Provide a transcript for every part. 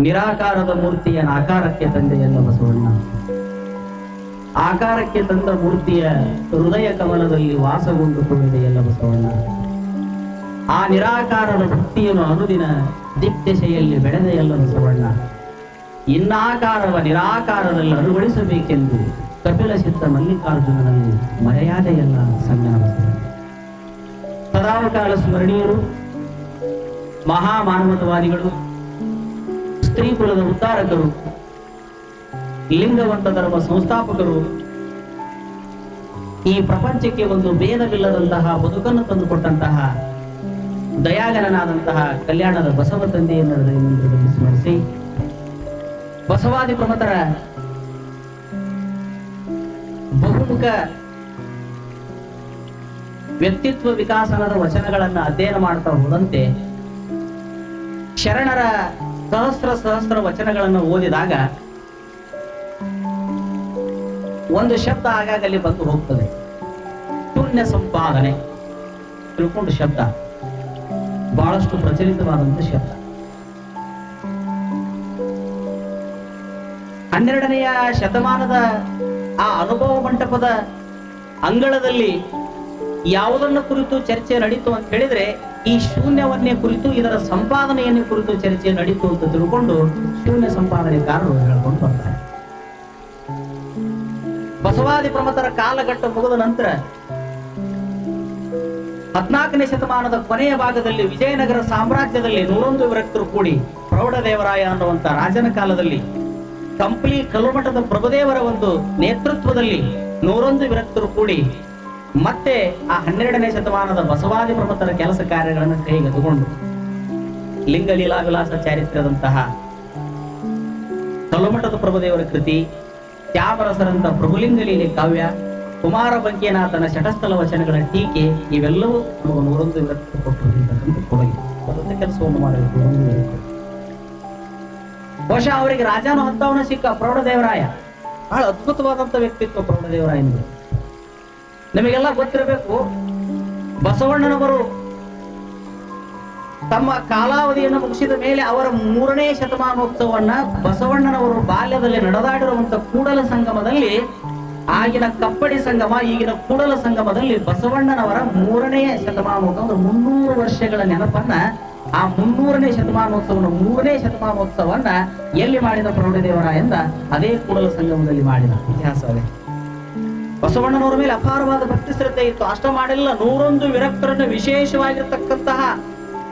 ನಿರಾಕಾರದ ಮೂರ್ತಿಯ ಆಕಾರಕ್ಕೆ ತಂದೆಯಲ್ಲ ಬಸವಣ್ಣ. ಆಕಾರಕ್ಕೆ ತಂದ ಮೂರ್ತಿಯ ಹೃದಯ ಕಮಲದಲ್ಲಿ ವಾಸಗೊಂಡುಕೊಂಡಿದೆಯಲ್ಲ ಬಸವಣ್ಣ. ಆ ನಿರಾಕಾರದ ಭಕ್ತಿಯನ್ನು ಅನುದಿನ ದಿಕ್ದೆಸೆಯಲ್ಲಿ ಬೆಳೆದೆಯಲ್ಲ ಬಸವಣ್ಣ. ಇನ್ನಾಕಾರವ ನಿರಾಕಾರದಲ್ಲಿ ಅನುಗೊಳಿಸಬೇಕೆಂದು ಕಪಿಲ ಸಿದ್ಧ ಮಲ್ಲಿಕಾರ್ಜುನನಲ್ಲಿ ಮರೆಯಾದೆಯಲ್ಲ ಸಂಗನ ಬಸವಣ್ಣ. ಸದಾವಕಾಲ ಸ್ಮರಣೀಯರು, ಮಹಾಮಾನವತವಾದಿಗಳು ಸ್ತ್ರೀ ಕುಲದ ಉದ್ಧಾರಕರು ಲಿಂಗವಂತ ಧರ್ಮ ಸಂಸ್ಥಾಪಕರು, ಈ ಪ್ರಪಂಚಕ್ಕೆ ಒಂದು ಭೇದವಿಲ್ಲದಂತಹ ಬದುಕನ್ನು ತಂದುಕೊಟ್ಟಂತಹ ದಯಾಗರನಾದಂತಹ ಕಲ್ಯಾಣದ ಬಸವ ತಂದೆಯನ್ನು ಸ್ಮರಿಸಿ ಬಸವಾದಿ ಪ್ರಮತರ ಬಹುಮುಖ ವ್ಯಕ್ತಿತ್ವ ವಿಕಾಸನದ ವಚನಗಳನ್ನು ಅಧ್ಯಯನ ಮಾಡ್ತಾ ಹೋದಂತೆ ಶರಣರ ಸಹಸ್ರ ಸಹಸ್ರ ವಚನಗಳನ್ನು ಓದಿದಾಗ ಒಂದು ಶಬ್ದ ಆಗಾಗ ಅಲ್ಲಿ ಬಂದು ಹೋಗ್ತದೆ. ಪುಣ್ಯ ಸಂಪಾದನೆ ತಿಳ್ಕೊಂಡು ಶಬ್ದ. ಬಹಳಷ್ಟು ಪ್ರಚಲಿತವಾದಂತ ಶಬ್ದ. ಹನ್ನೆರಡನೆಯ ಶತಮಾನದ ಆ ಅನುಭವ ಮಂಟಪದ ಅಂಗಳದಲ್ಲಿ ಯಾವುದನ್ನ ಕುರಿತು ಚರ್ಚೆ ನಡೀತು ಅಂತ ಹೇಳಿದ್ರೆ ಈ ಶೂನ್ಯವನ್ನೇ ಕುರಿತು, ಇದರ ಸಂಪಾದನೆಯನ್ನೇ ಕುರಿತು ಚರ್ಚೆ ನಡೀತು ಅಂತ ತಿಳ್ಕೊಂಡು ಶೂನ್ಯ ಸಂಪಾದನೆಕಾರರು ಹೇಳ್ಕೊಂಡು ಬರ್ತಾರೆ. ಬಸವಾದಿ ಪ್ರಮತರ ಕಾಲಘಟ್ಟ ಮುಗಿದ ನಂತರ ಹದ್ನಾಲ್ಕನೇ ಶತಮಾನದ ಕೊನೆಯ ಭಾಗದಲ್ಲಿ ವಿಜಯನಗರ ಸಾಮ್ರಾಜ್ಯದಲ್ಲಿ ನೂರೊಂದು ವಿರಕ್ತರು ಕೂಡಿ ಪ್ರೌಢದೇವರಾಯ ಅನ್ನುವಂತ ರಾಜನ ಕಾಲದಲ್ಲಿ ಕಂಪ್ಲಿ ಕಲ್ಮಠದ ಪ್ರಭುದೇವರ ಒಂದು ನೇತೃತ್ವದಲ್ಲಿ ನೂರೊಂದು ವಿರಕ್ತರು ಕೂಡಿ ಮತ್ತೆ ಆ ಹನ್ನೆರಡನೇ ಶತಮಾನದ ಬಸವಾದಿ ಪ್ರಮತರ ಕೆಲಸ ಕಾರ್ಯಗಳನ್ನು ಕೈಗೆದುಕೊಂಡು ಲಿಂಗ ಲೀಲಾ ವಿಲಾಸ ಚಾರಿತ್ರ್ಯದಂತಹ ಕಲ್ಮಠದ ಪ್ರಭುದೇವರ ಕೃತಿ ತ್ಯಾಮರಸರಂತ ಪ್ರಭುಲಿಂಗ ಲೀಲೆ ಕಾವ್ಯ, ಕುಮಾರ ಬಂಕಿಯನಾಥನ ಶಟಸ್ಥಲ ವಚನಗಳ ಟೀಕೆ, ಇವೆಲ್ಲವೂ ನಮಗೆ ನೂರೊಂದು ಕೊಡುಗೆ. ಅದೊಂದು ಕೆಲಸವನ್ನು ಮಾಡಬೇಕು. ಬಹುಶಃ ಅವರಿಗೆ ರಾಜಾನು ಹತ್ತವನ ಸಿಕ್ಕ ಪ್ರೌಢದೇವರಾಯ. ಬಹಳ ಅದ್ಭುತವಾದಂತಹ ವ್ಯಕ್ತಿತ್ವ ಪ್ರೌಢದೇವರಾಯನಿಗೆ. ನಿಮಗೆಲ್ಲ ಗೊತ್ತಿರಬೇಕು. ಬಸವಣ್ಣನವರು ತಮ್ಮ ಕಾಲಾವಧಿಯನ್ನು ಮುಗಿಸಿದ ಮೇಲೆ ಅವರ ಮೂರನೇ ಶತಮಾನೋತ್ಸವವನ್ನ ಬಸವಣ್ಣನವರು ಬಾಲ್ಯದಲ್ಲಿ ನಡೆದಾಡಿರುವಂತ ಕೂಡಲ ಸಂಗಮದಲ್ಲಿ, ಆಗಿನ ಕಪ್ಪಡಿ ಸಂಗಮ, ಈಗಿನ ಕೂಡಲ ಸಂಗಮದಲ್ಲಿ ಬಸವಣ್ಣನವರ ಮೂರನೇ ಶತಮಾನೋತ್ಸವ ಅಂದ್ರೆ ಮುನ್ನೂರು ವರ್ಷಗಳ ನೆನಪನ್ನ ಆ ಮುನ್ನೂರನೇ ಶತಮಾನೋತ್ಸವನ ಮೂರನೇ ಶತಮಾನೋತ್ಸವವನ್ನ ಎಲ್ಲಿ ಮಾಡಿದ ಪ್ರೌಢದೇವರ ಎಂದ ಅದೇ ಕೂಡಲ ಸಂಗಮದಲ್ಲಿ ಮಾಡಿದ ಇತಿಹಾಸವೇ. ಬಸವಣ್ಣನವರ ಮೇಲೆ ಅಪಾರವಾದ ಭಕ್ತಿ ಶ್ರದ್ಧೆ ಇತ್ತು. ಅಷ್ಟ ಮಾಡಿಲ್ಲ, ನೂರೊಂದು ವಿರಕ್ತರನ್ನು ವಿಶೇಷವಾಗಿರ್ತಕ್ಕಂತಹ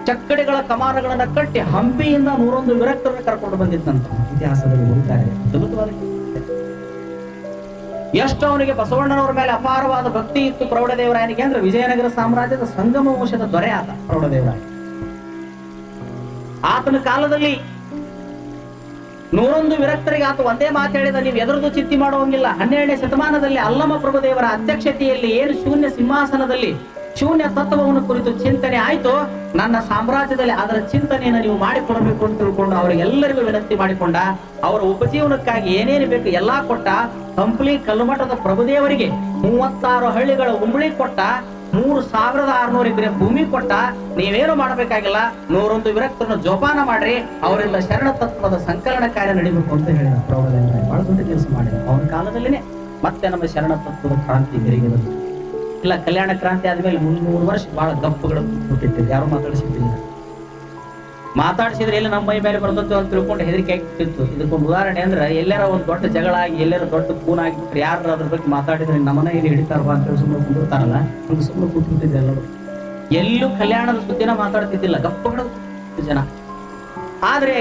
ಚಕ್ಕಡಿಗಳ ಕಮಾರಗಳನ್ನ ಕಟ್ಟಿ ಹಂಪಿಯಿಂದ ನೂರೊಂದು ವಿರಕ್ತರನ್ನು ಕರ್ಕೊಂಡು ಬಂದಿದ್ದಂತ ಇತಿಹಾಸದಲ್ಲಿ ಹೋಗುತ್ತಾರೆ ಎಷ್ಟು ಅವನಿಗೆ ಬಸವಣ್ಣನವರ ಮೇಲೆ ಅಪಾರವಾದ ಭಕ್ತಿ ಇತ್ತು ಪ್ರೌಢದೇವರಾಯನಿಗೆ ಅಂದ್ರೆ ವಿಜಯನಗರ ಸಾಮ್ರಾಜ್ಯದ ಸಂಗಮ ವಂಶದ ದೊರೆ ಆತ ಪ್ರೌಢದೇವರಾಯ ಆತನ ಕಾಲದಲ್ಲಿ ನೂರೊಂದು ವಿರಕ್ತರಿಗೆ ಆತ ಒಂದೇ ಮಾತು ಹೇಳಿದ ನೀವು ಎದುರದು ಚಿತ್ತಿ ಮಾಡುವಂಗಿಲ್ಲ. ಹನ್ನೆರಡನೇ ಶತಮಾನದಲ್ಲಿ ಅಲ್ಲಮ ಪ್ರಭುದೇವರ ಅಧ್ಯಕ್ಷತೆಯಲ್ಲಿ ಏನು ಶೂನ್ಯ ಸಿಂಹಾಸನದಲ್ಲಿ ಶೂನ್ಯ ತತ್ವವನ್ನು ಕುರಿತು ಚಿಂತನೆ ಆಯ್ತು. ನನ್ನ ಸಾಮ್ರಾಜ್ಯದಲ್ಲಿ ಅದರ ಚಿಂತನೆಯನ್ನು ನೀವು ಮಾಡಿಕೊಡಬೇಕು ಅಂತ ತಿಳ್ಕೊಂಡು ಅವರಿಗೆಲ್ಲರಿಗೂ ವಿನಂತಿ ಮಾಡಿಕೊಂಡ. ಅವರ ಉಪಜೀವನಕ್ಕಾಗಿ ಏನೇನು ಬೇಕು ಎಲ್ಲಾ ಕೊಟ್ಟ. ಕಂಪ್ಲಿ ಕಲ್ಮಠದ ಪ್ರಭುದೇವರಿಗೆ ಮೂವತ್ತಾರು ಹಳ್ಳಿಗಳ ಉಂಬಳಿ ಕೊಟ್ಟ. ಮೂರು ಸಾವಿರದ ಆರ್ನೂರು ಎಕರೆ ಭೂಮಿ ಕೊಟ್ಟ ನೀವೇನು ಮಾಡಬೇಕಾಗಿಲ್ಲ? ನೂರೊಂದು ವಿರಕ್ತರನ್ನು ಜೋಪಾನ ಮಾಡ್ರಿ. ಅವರಿಂದ ಶರಣ ತತ್ವದ ಸಂಕಲನ ಕಾರ್ಯ ನಡಿಬೇಕು ಅಂತ ಹೇಳಿದ ಪ್ರೌಢದೇವರಾಯ ಬಹಳ ದೊಡ್ಡ ಕೆಲಸ ಮಾಡಿದ ಅವನ ಕಾಲದಲ್ಲಿನೇ ಮತ್ತೆ ನಮ್ಮ ಶರಣ ತತ್ವದ ಕ್ರಾಂತಿ ಬೆರಿಗೆ ಇಲ್ಲ, ಕಲ್ಯಾಣ ಕ್ರಾಂತಿ ಆದ್ಮೇಲೆ ಮುನ್ನೂರು ವರ್ಷ ಬಹಳ ಗಪ್ಪುಗಳು ಹುಟ್ಟಿತ್ತು ಯಾರು ಮಾತಾಡಿಸಿದ್ದಿಲ್ಲ ಮಾತಾಡಿಸಿದ್ರೆ ಎಲ್ಲಿ ನಮ್ಮ ಮೈ ಮೇಲೆ ಬರ್ತದೆ ಅಂತ ತಿಳ್ಕೊಂಡು ಹೆದರಿಕೆ ಆಗ್ತಿತ್ತು ಇದಕ್ಕೊಂದು ಉದಾಹರಣೆ ಅಂದ್ರೆ ಎಲ್ಲಾರ ಒಂದು ದೊಡ್ಡ ಜಗಳ ಆಗಿ, ಎಲ್ಲಾರ ದೊಡ್ಡ ಖೂನ್ ಆಗಿಬಿಟ್ರೆ ಯಾರು ಅದ್ರ ಬಗ್ಗೆ ಮಾತಾಡಿದ್ರೆ ನಮ್ಮನ್ನ ಇಲ್ಲಿ ಹಿಡಿತಾರವಾ ಅಂತ ಹೇಳಿ ಸುಮ್ಮನೆ ಕುಂದಿರ್ತಾರಲ್ಲ ಒಂದು ಸುಮ್ಮನೆ ಕೂತ್ಬಿಟ್ಟಿದ್ದೆ ಎಲ್ಲರೂ. ಎಲ್ಲೂ ಕಲ್ಯಾಣದ ಸುದ್ದಿನ ಮಾತಾಡ್ತಿದ್ದಿಲ್ಲ ಗಪ್ಪಗಳು ಜನ. ಆದ್ರೆ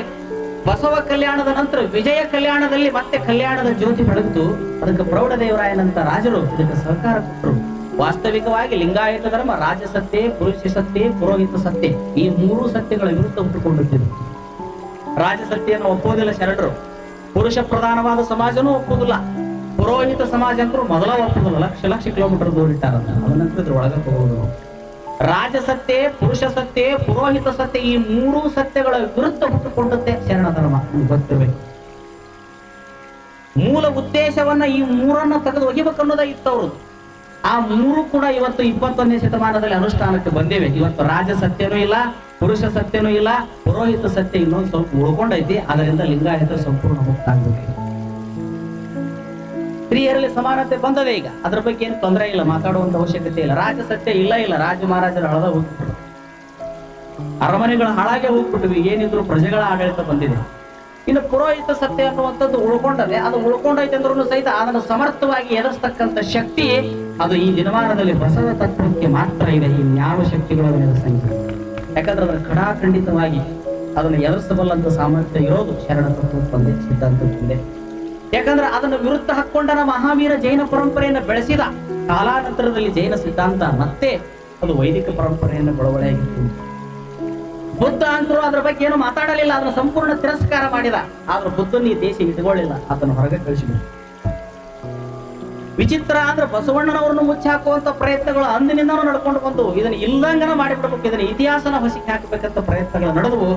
ಬಸವ ಕಲ್ಯಾಣದ ನಂತರ ವಿಜಯ ಕಲ್ಯಾಣದಲ್ಲಿ ಮತ್ತೆ ಕಲ್ಯಾಣದ ಜ್ಯೋತಿ ಬೆಳಗ್ತು ಅದಕ್ಕೆ ಪ್ರೌಢದೇವರಾಯನಂತ ರಾಜರು ಇದಕ್ಕೆ ಸಹಕಾರ ಕೊಟ್ಟರು. ವಾಸ್ತವಿಕವಾಗಿ ಲಿಂಗಾಯತ ಧರ್ಮ ರಾಜ ಸತ್ಯ, ಪುರುಷ ಸತ್ತೆ ಪುರೋಹಿತ ಸತ್ಯ, ಈ ಮೂರು ಸತ್ಯಗಳ ವಿರುದ್ಧ ಹುಟ್ಟುಕೊಂಡಿದ್ದರು ರಾಜ ಸತ್ಯವನ್ನು ಒಪ್ಪೋದಿಲ್ಲ ಶರಣರು. ಪುರುಷ ಪ್ರಧಾನವಾದ ಸಮಾಜನೂ ಒಪ್ಪುವುದಿಲ್ಲ. ಪುರೋಹಿತ ಸಮಾಜ ಅಂದ್ರು ಮೊದಲ ಒಪ್ಪುದಿಲ್ಲ ಲಕ್ಷ ಲಕ್ಷ ಕಿಲೋಮೀಟರ್ ದೂರ ಇಟ್ಟಾರಂತ ಅದನ್ನಂತೂ ಇದ್ರ ಒಳಗೆ ಹೋಗೋದು. ರಾಜಸತ್ತೆ ಪುರುಷ ಸತ್ತೆ ಪುರೋಹಿತ ಸತ್ಯ, ಈ ಮೂರು ಸತ್ಯಗಳ ವಿರುದ್ಧ ಹುಟ್ಟುಕೊಂಡಂತೆ ಶರಣ ಧರ್ಮ. ಗೊತ್ತಿರಬೇಕು. ಮೂಲ ಉದ್ದೇಶವನ್ನ ಈ ಮೂರನ್ನ ತೆಗೆದು ಒಗಿಬೇಕು ಅನ್ನೋದೇ ಇತ್ತು ಅವ್ರದ್ದು ಆ ಮೂರು ಕೂಡ ಇವತ್ತು ಇಪ್ಪತ್ತೊಂದನೇ ಶತಮಾನದಲ್ಲಿ ಅನುಷ್ಠಾನಕ್ಕೆ ಬಂದಿವೆ. ಇವತ್ತು ರಾಜ ಸತ್ಯನೂ ಇಲ್ಲ, ಪುರುಷ ಸತ್ಯನೂ ಇಲ್ಲ, ಪುರೋಹಿತ ಸತ್ಯ ಇನ್ನೊಂದು ಸ್ವಲ್ಪ ಉಳ್ಕೊಂಡೈತಿ. ಅದರಿಂದ ಲಿಂಗಾಯತ ಸಂಪೂರ್ಣ ಮುಕ್ತ ಆಗ್ಬೇಕು ಸ್ತ್ರೀಯರಲ್ಲಿ ಸಮಾನತೆ ಬಂದದೆ ಈಗ. ಅದ್ರ ಬಗ್ಗೆ ಏನು ತೊಂದರೆ ಇಲ್ಲ, ಮಾತಾಡುವಂತ ಅವಶ್ಯಕತೆ ಇಲ್ಲ. ರಾಜ ಸತ್ಯ ಇಲ್ಲ ಇಲ್ಲ. ರಾಜ ಮಹಾರಾಜರ ಹಳದ ಹೋಗ್ಬಿಟ್ರು ಅರಮನೆಗಳ ಹಾಳಾಗೆ ಹೋಗ್ಬಿಟ್ವಿ ಏನಿದ್ರು ಪ್ರಜೆಗಳ ಆಡಳಿತ ಬಂದಿದೆ. ಇನ್ನು ಪುರೋಹಿತ ಸತ್ಯ ಅನ್ನುವಂಥದ್ದು ಉಳ್ಕೊಂಡದೆ ಅದು ಉಳ್ಕೊಂಡೈತೆ ಅಂದ್ರೂ ಸಹಿತ ಅದನ್ನು ಸಮರ್ಥವಾಗಿ ಎದುರಿಸ್ತಕ್ಕಂಥ ಶಕ್ತಿ ಅದು ಈ ದಿನಮಾನದಲ್ಲಿ ಬಸವ ತತ್ವಕ್ಕೆ ಮಾತ್ರ ಇದೆ. ಈ ಶಕ್ತಿಗಳು ಅದನ್ನು ಸಂಖ್ಯೆ ಯಾಕಂದ್ರೆ ಅದರ ಖಡಾಖಂಡಿತವಾಗಿ ಅದನ್ನು ಎದುರಿಸಬಲ್ಲಂತ ಸಾಮರ್ಥ್ಯ ಇರೋದು ಶರಣ ತತ್ವಕ್ಕೊಂದೇ ಸಿದ್ಧಾಂತಕ್ಕೊಂದೇ ಯಾಕಂದ್ರೆ ಅದನ್ನು ವಿರುದ್ಧ ಹಾಕ್ಕೊಂಡನ ಮಹಾವೀರ ಜೈನ ಪರಂಪರೆಯನ್ನು ಬೆಳೆಸಿದ ಕಾಲಾನಂತರದಲ್ಲಿ ಜೈನ ಸಿದ್ಧಾಂತ ಮತ್ತೆ ಅದು ವೈದಿಕ ಪರಂಪರೆಯನ್ನು ಬಳವಳೆಯಾಗಿತ್ತು ಬುದ್ಧ ಅಂತರೂ ಅದ್ರ ಬಗ್ಗೆ ಏನು ಮಾತಾಡಲಿಲ್ಲ, ಅದನ್ನು ಸಂಪೂರ್ಣ ತಿರಸ್ಕಾರ ಮಾಡಿದ. ಆದ್ರೆ ಬುದ್ಧನ ಈ ದೇಶ ಇಟ್ಕೊಳ್ಳಿಲ್ಲ ಅದನ್ನು ಹೊರಗೆ ಕಳಿಸಿಬಿಟ್ಟು ವಿಚಿತ್ರ ಅಂದ್ರೆ ಬಸವಣ್ಣನವರನ್ನು ಮುಚ್ಚಿ ಹಾಕುವಂತ ಪ್ರಯತ್ನಗಳು ಅಂದಿನಿಂದನೂ ನಡ್ಕೊಂಡು ಬಂದವು ಇದನ್ನ ಇಲ್ಲಂಗನ ಮಾಡಿಬಿಡ್ಬೇಕು. ಇದನ್ನ ಇತಿಹಾಸನ ಹೊಸಿಗೆ ಹಾಕಬೇಕಂತ ಪ್ರಯತ್ನಗಳು ನಡೆದವು.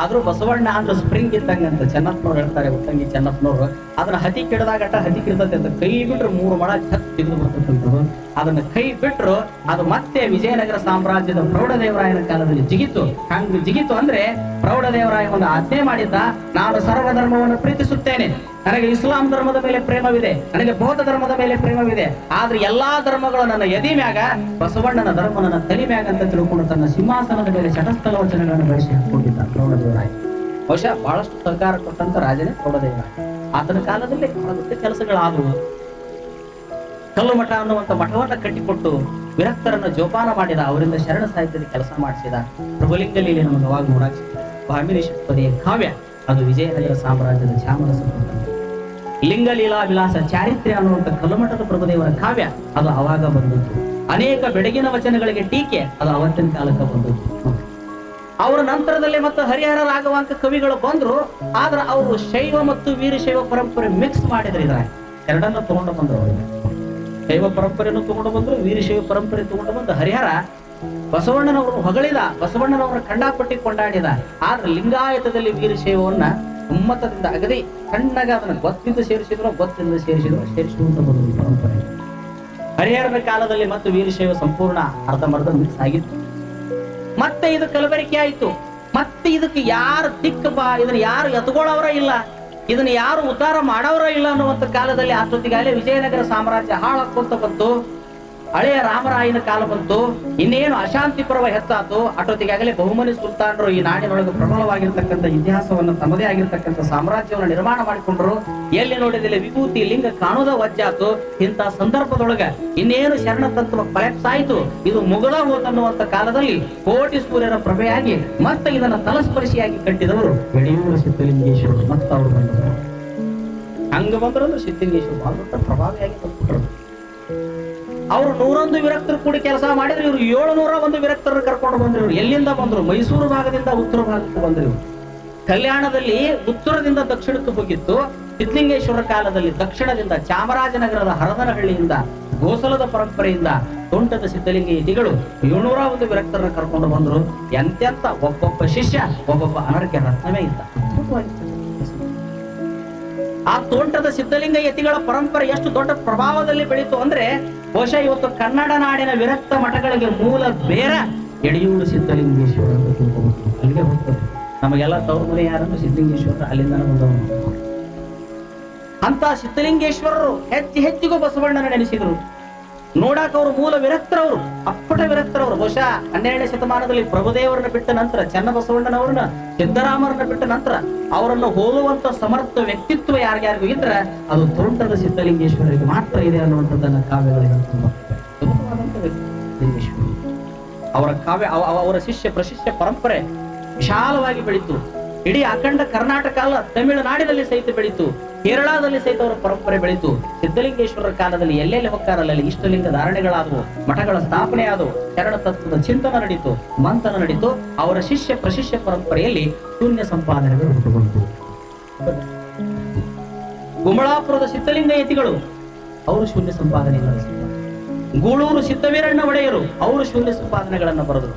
ಆದ್ರೂ ಬಸವಣ್ಣ ಅಂದ್ರೆ ಸ್ಪ್ರಿಂಗ್ ಇದ್ದಂಗೆ ಅಂತ ಚೆನ್ನಪ್ಪನವ್ರು ಹೇಳ್ತಾರೆ, ಉತ್ತಂಗಿ ಚೆನ್ನಪ್ಪನವ್ರು. ಅದನ್ನ ಹತಿ ಕೆಡದಾಗಟ ಹತಿ ಕೆಡತೈತೆ ಅಂತ ಕೈ ಬಿಟ್ರೆ ಮೂರು ಮಳ ತೆಗೆದು ಬರ್ತಕ್ಕಂಥದ್ದು ಅದನ್ನ ಕೈ ಬಿಟ್ರು ಅದು ಮತ್ತೆ ವಿಜಯನಗರ ಸಾಮ್ರಾಜ್ಯದ ಪ್ರೌಢದೇವರಾಯನ ಕಾಲದಲ್ಲಿ ಜಿಗಿತು. ಹಂಗ ಜಿಗಿತು ಅಂದ್ರೆ ಪ್ರೌಢದೇವರಾಯ ಒಂದು ಆಜ್ಞೆ ಮಾಡಿದ್ದ, ನಾನು ಸರ್ವ ಧರ್ಮವನ್ನು ಪ್ರೀತಿಸುತ್ತೇನೆ. ನನಗೆ ಇಸ್ಲಾಂ ಧರ್ಮದ ಮೇಲೆ ಪ್ರೇಮವಿದೆ, ನನಗೆ ಬೌದ್ಧ ಧರ್ಮದ ಮೇಲೆ ಪ್ರೇಮವಿದೆ. ಆದ್ರೆ ಎಲ್ಲಾ ಧರ್ಮಗಳು ನನ್ನ ಎದಿ ಮ್ಯಾಗ, ಬಸವಣ್ಣನ ಧರ್ಮ ನನ್ನ ತಲೆ ಮ್ಯಾಗ ಅಂತ ತಿಳ್ಕೊಂಡು ತನ್ನ ಸಿಂಹಾಸನದ ಮೇಲೆ ಶಟಸ್ಥಲ ವಚನಗಳನ್ನು ಬೆಳೆಸಿ ಹಾಕೊಂಡಿದ್ದ ಪ್ರೌಢದೇವರಾಯ. ಬಹುಶಃ ಬಹಳಷ್ಟು ಸಹಕಾರ ಕೊಟ್ಟಂತ ರಾಜನೇ ಪ್ರೌಢದೇವರಾಯ. ಆತನ ಕಾಲದಲ್ಲಿ ಕೆಲಸಗಳಾದವು. ಕಲ್ಲು ಮಠ ಅನ್ನುವಂತ ಮಠವನ್ನು ಕಟ್ಟಿಕೊಟ್ಟು ವಿರಕ್ತರನ್ನು ಜೋಪಾನ ಮಾಡಿದ ಅವರಿಂದ ಶರಣ ಸಾಹಿತ್ಯದ ಕೆಲಸ ಮಾಡಿಸಿದ ಪ್ರಭುಲಿಂಗಲೀಲೆ ನಮಗೆ ಅವಾಗ ನೋಡಕ್ ಭಾಮಿನೇಶ್ವರಿಯ ಕಾವ್ಯ, ಅದು ವಿಜಯನಗರ ಸಾಮ್ರಾಜ್ಯದ ಶ್ಯಾಮರ ಲಿಂಗ ಲಿಂಗಲೀಲಾ ವಿಲಾಸ ಚಾರಿತ್ರ್ಯ ಅನ್ನುವಂಥ ಕಲ್ಲುಮಠದ ಪ್ರಭುದೇವರ ಕಾವ್ಯ, ಅದು ಅವಾಗ ಬಂದದ್ದು. ಅನೇಕ ಬೆಡಗಿನ ವಚನಗಳಿಗೆ ಟೀಕೆ, ಅದು ಅವತ್ತಿನ ಕಾಲಕ್ಕೆ ಬಂದದ್ದು. ಅವರ ನಂತರದಲ್ಲಿ ಮತ್ತು ಹರಿಹರ ರಾಘವಾಂಕ ಕವಿಗಳು ಬಂದ್ರು, ಆದ್ರೆ ಅವರು ಶೈವ ಮತ್ತು ವೀರಶೈವ ಪರಂಪರೆ ಮಿಕ್ಸ್ ಮಾಡಿದ್ರು ಇದ್ರ ಎರಡನ್ನ ತಗೊಂಡು ಬಂದ್ರು ಅವರು. ಶೈವ ಪರಂಪರೆಯನ್ನು ತಗೊಂಡು ಬಂದರು ವೀರಶೈವ ಪರಂಪರೆ ತಗೊಂಡು ಬಂದು ಹರಿಹರ ಬಸವಣ್ಣನವರು ಹೊಗಳಿದ, ಬಸವಣ್ಣನವರ ಖಂಡಾಪಟ್ಟಿ ಕೊಂಡಾಡಿದ. ಆದ್ರೆ ಲಿಂಗಾಯತದಲ್ಲಿ ವೀರಶೈವವನ್ನ ಒಮ್ಮತದಿಂದ ಅಗದಿ ಸಣ್ಣಗ ಅದನ್ನ ಗೊತ್ತಿಂದ ಸೇರಿಸಿದ್ರು ಗೊತ್ತಿಂದ ಸೇರಿಸಿದ್ರು ಸೇರಿಸುವಂತ ಒಂದು ಪರಂಪರೆ. ಹರಿಹರದ ಕಾಲದಲ್ಲಿ ಮತ್ತು ವೀರಶೈವ ಸಂಪೂರ್ಣ ಅರ್ಧಮರ್ಧ ಮಿಕ್ಸ್ ಆಗಿತ್ತು. ಮತ್ತೆ ಇದು ಕಲಬೆರಕೆ ಆಯಿತು. ಮತ್ತೆ ಇದಕ್ಕೆ ಯಾರು ಬಾ, ಇದನ್ನ ಯಾರು ಎತ್ಕೊಳ್ಳೋರ ಇಲ್ಲ. ಇದನ್ನ ಯಾರು ಉದ್ಧಾರ ಮಾಡೋರ ಇಲ್ಲ ಅನ್ನುವಂತ ಕಾಲದಲ್ಲಿ ಅಷ್ಟೊತ್ತಿಗಾಗಲೇ ವಿಜಯನಗರ ಸಾಮ್ರಾಜ್ಯ ಹಾಳಾಕೊಂತ ಬಂತು. ಹಳೆಯ ರಾಮರಾಯನ ಕಾಲ ಬಂತು, ಇನ್ನೇನು ಅಶಾಂತಿ ಪರ್ವ ಹೆಚ್ಚಾತು ಅಷ್ಟೊತ್ತಿಗಾಗಲೇ ಬಹುಮನಿ ಸುಲ್ತಾನರು ಈ ನಾಡಿನೊಳಗೆ ಪ್ರಬಲವಾಗಿರ್ತಕ್ಕಂಥ ಇತಿಹಾಸವನ್ನು ತಮ್ಮದೇ ಆಗಿರ್ತಕ್ಕಂಥ ಸಾಮ್ರಾಜ್ಯವನ್ನು ನಿರ್ಮಾಣ ಮಾಡಿಕೊಂಡ್ರು. ಎಲ್ಲಿ ನೋಡಿದಲ್ಲಿ ವಿಭೂತಿ, ಲಿಂಗ, ಕಾಣುದ ವಜ್ಜಾತು. ಇಂಥ ಸಂದರ್ಭದೊಳಗ ಇನ್ನೇನು ಶರಣ ತತ್ವ ಕೊಲೆಪ್ಸ್ ಆಯ್ತು ಇದು ಮುಗದ ಹೋತನ್ನುವಂತ ಕಾಲದಲ್ಲಿ ಕೋಟಿ ಸೂರ್ಯರ ಪ್ರಭೆಯಾಗಿ, ಮತ್ತೆ ಇದನ್ನ ತಲಸ್ಪರ್ಶಿಯಾಗಿ ಕಟ್ಟಿದವರು ಯಡಿಯೂರು ಸಿದ್ದಲಿಂಗೇಶ್ವರ ಮತ್ತೆ ಅವರು ಬಂದರು ಹಂಗ ಬಂದ್ರಂದ್ರೆ ಸಿದ್ದಲಿಂಗೇಶ್ವರ ಬಹಳ ಪ್ರಭಾವಿಯಾಗಿ ಅವರು ನೂರೊಂದು ವಿರಕ್ತರು ಕೂಡಿ ಕೆಲಸ ಮಾಡಿದ್ರು, ಇವರು ಏಳುನೂರ ಒಂದು ವಿರಕ್ತರನ್ನು ಕರ್ಕೊಂಡು ಬಂದ್ರು ಎಲ್ಲಿಂದ ಬಂದ್ರು? ಮೈಸೂರು ಭಾಗದಿಂದ ಉತ್ತರ ಭಾಗಕ್ಕೆ ಬಂದ್ರು ಇವರು. ಕಲ್ಯಾಣದಲ್ಲಿ ಉತ್ತರದಿಂದ ದಕ್ಷಿಣಕ್ಕೆ ಹೋಗಿತ್ತು. ಸಿದ್ಧಲಿಂಗೇಶ್ವರ ಕಾಲದಲ್ಲಿ ದಕ್ಷಿಣದಿಂದ ಚಾಮರಾಜನಗರದ ಹರದನಹಳ್ಳಿಯಿಂದ ಗೋಸಲದ ಪರಂಪರೆಯಿಂದ ತೋಂಟದ ಸಿದ್ಧಲಿಂಗ ಯತಿಗಳು ಏಳ್ನೂರ ಒಂದು ವಿರಕ್ತರನ್ನ ಕರ್ಕೊಂಡು ಬಂದ್ರು. ಎಂತೆಂತ ಒಬ್ಬೊಬ್ಬ ಶಿಷ್ಯ, ಒಬ್ಬೊಬ್ಬ ಅನರ್ಘ್ಯ ರತ್ನವೇ ಇದ್ದ. ಆ ತೋಂಟದ ಸಿದ್ಧಲಿಂಗ ಯತಿಗಳ ಪರಂಪರೆ ಎಷ್ಟು ದೊಡ್ಡ ಪ್ರಭಾವದಲ್ಲಿ ಬೆಳೀತು ಅಂದ್ರೆ ಬಹುಶಃ ಇವತ್ತು ಕನ್ನಡ ನಾಡಿನ ವಿರಕ್ತ ಮಠಗಳಿಗೆ ಮೂಲ ಬೇರ ಎಡಿಯೂರು ಸಿದ್ಧಲಿಂಗೇಶ್ವರ ಅಲ್ಲಿಗೆ ಹೋಗ್ತದೆ ನಮಗೆಲ್ಲ ತವ್ರ ಯಾರಂದ್ರೆ ಸಿದ್ಧಲಿಂಗೇಶ್ವರ ಅಲ್ಲಿಂದ ಬಂದವನು. ಅಂತ ಸಿದ್ಧಲಿಂಗೇಶ್ವರರು ಹೆಚ್ಚು ಹೆಚ್ಚಿಗೂ ಬಸವಣ್ಣನ ನೆನೆಸಿದ್ರು. ನೋಡಾಕ ಅವರು ಮೂಲ ವಿರಕ್ತರವರು, ಅಪ್ಪಟ ವಿರಕ್ತರವರು. ಬಹುಶಃ ಹನ್ನೆರಡನೇ ಶತಮಾನದಲ್ಲಿ ಪ್ರಭುದೇವರನ್ನ ಬಿಟ್ಟ ನಂತರ, ಚನ್ನಬಸವಣ್ಣನವರನ್ನ, ಸಿದ್ದರಾಮರನ್ನ ಬಿಟ್ಟ ನಂತರ, ಅವರನ್ನು ಹೋಲುವಂತ ಸಮರ್ಥ ವ್ಯಕ್ತಿತ್ವ ಯಾರ್ಯಾರಿಗೂ ಇದ್ರ, ಅದು ತೋಂಟದ ಸಿದ್ಧಲಿಂಗೇಶ್ವರರಿಗೆ ಮಾತ್ರ ಇದೆ ಅನ್ನುವಂಥದ್ದನ್ನ ವ್ಯಕ್ತಿ ಅವರ ಕಾವ್ಯ, ಅವ- ಅವ- ಅವರ ಶಿಷ್ಯ, ಪ್ರಶಿಷ್ಯ ಪರಂಪರೆ ವಿಶಾಲವಾಗಿ ಬೆಳೀತು. ಇಡೀ ಅಖಂಡ ಕರ್ನಾಟಕ ಅಲ್ಲ, ತಮಿಳುನಾಡಿನಲ್ಲಿ ಸಹಿತ ಬೆಳೀತು. ಕೇರಳದಲ್ಲಿ ಸಹಿತ ಅವರ ಪರಂಪರೆ ಬೆಳೀತು. ಸಿದ್ಧಲಿಂಗೇಶ್ವರರ ಕಾಲದಲ್ಲಿ ಎಲ್ಲೆಲ್ಲಿ ಹೊಕ್ಕಾರಲ್ಲ ಇಷ್ಟಲಿಂಗ ಧಾರಣೆಗಳಾದವು, ಮಠಗಳ ಸ್ಥಾಪನೆ ಆದವು, ಶರಣ ತತ್ವದ ಚಿಂತನ ನಡೀತು, ಮಂಥನ ನಡೀತು, ಅವರ ಶಿಷ್ಯ ಪ್ರಶಿಷ್ಯ ಪರಂಪರೆಯಲ್ಲಿ ಶೂನ್ಯ ಸಂಪಾದನೆಗಳು ಹುಟ್ಟುಕೊಂತು ಗುಮಳಾಪುರದ ಸಿದ್ಧಲಿಂಗ ಯತಿಗಳು, ಅವರು ಶೂನ್ಯ ಸಂಪಾದನೆ ನಡೆಸಿದ್ದಾರೆ ಗೂಳೂರು ಸಿದ್ದವೀರಣ್ಣ ಒಡೆಯರು, ಅವರು ಶೂನ್ಯ ಸಂಪಾದನೆಗಳನ್ನು ಬರೆದರು.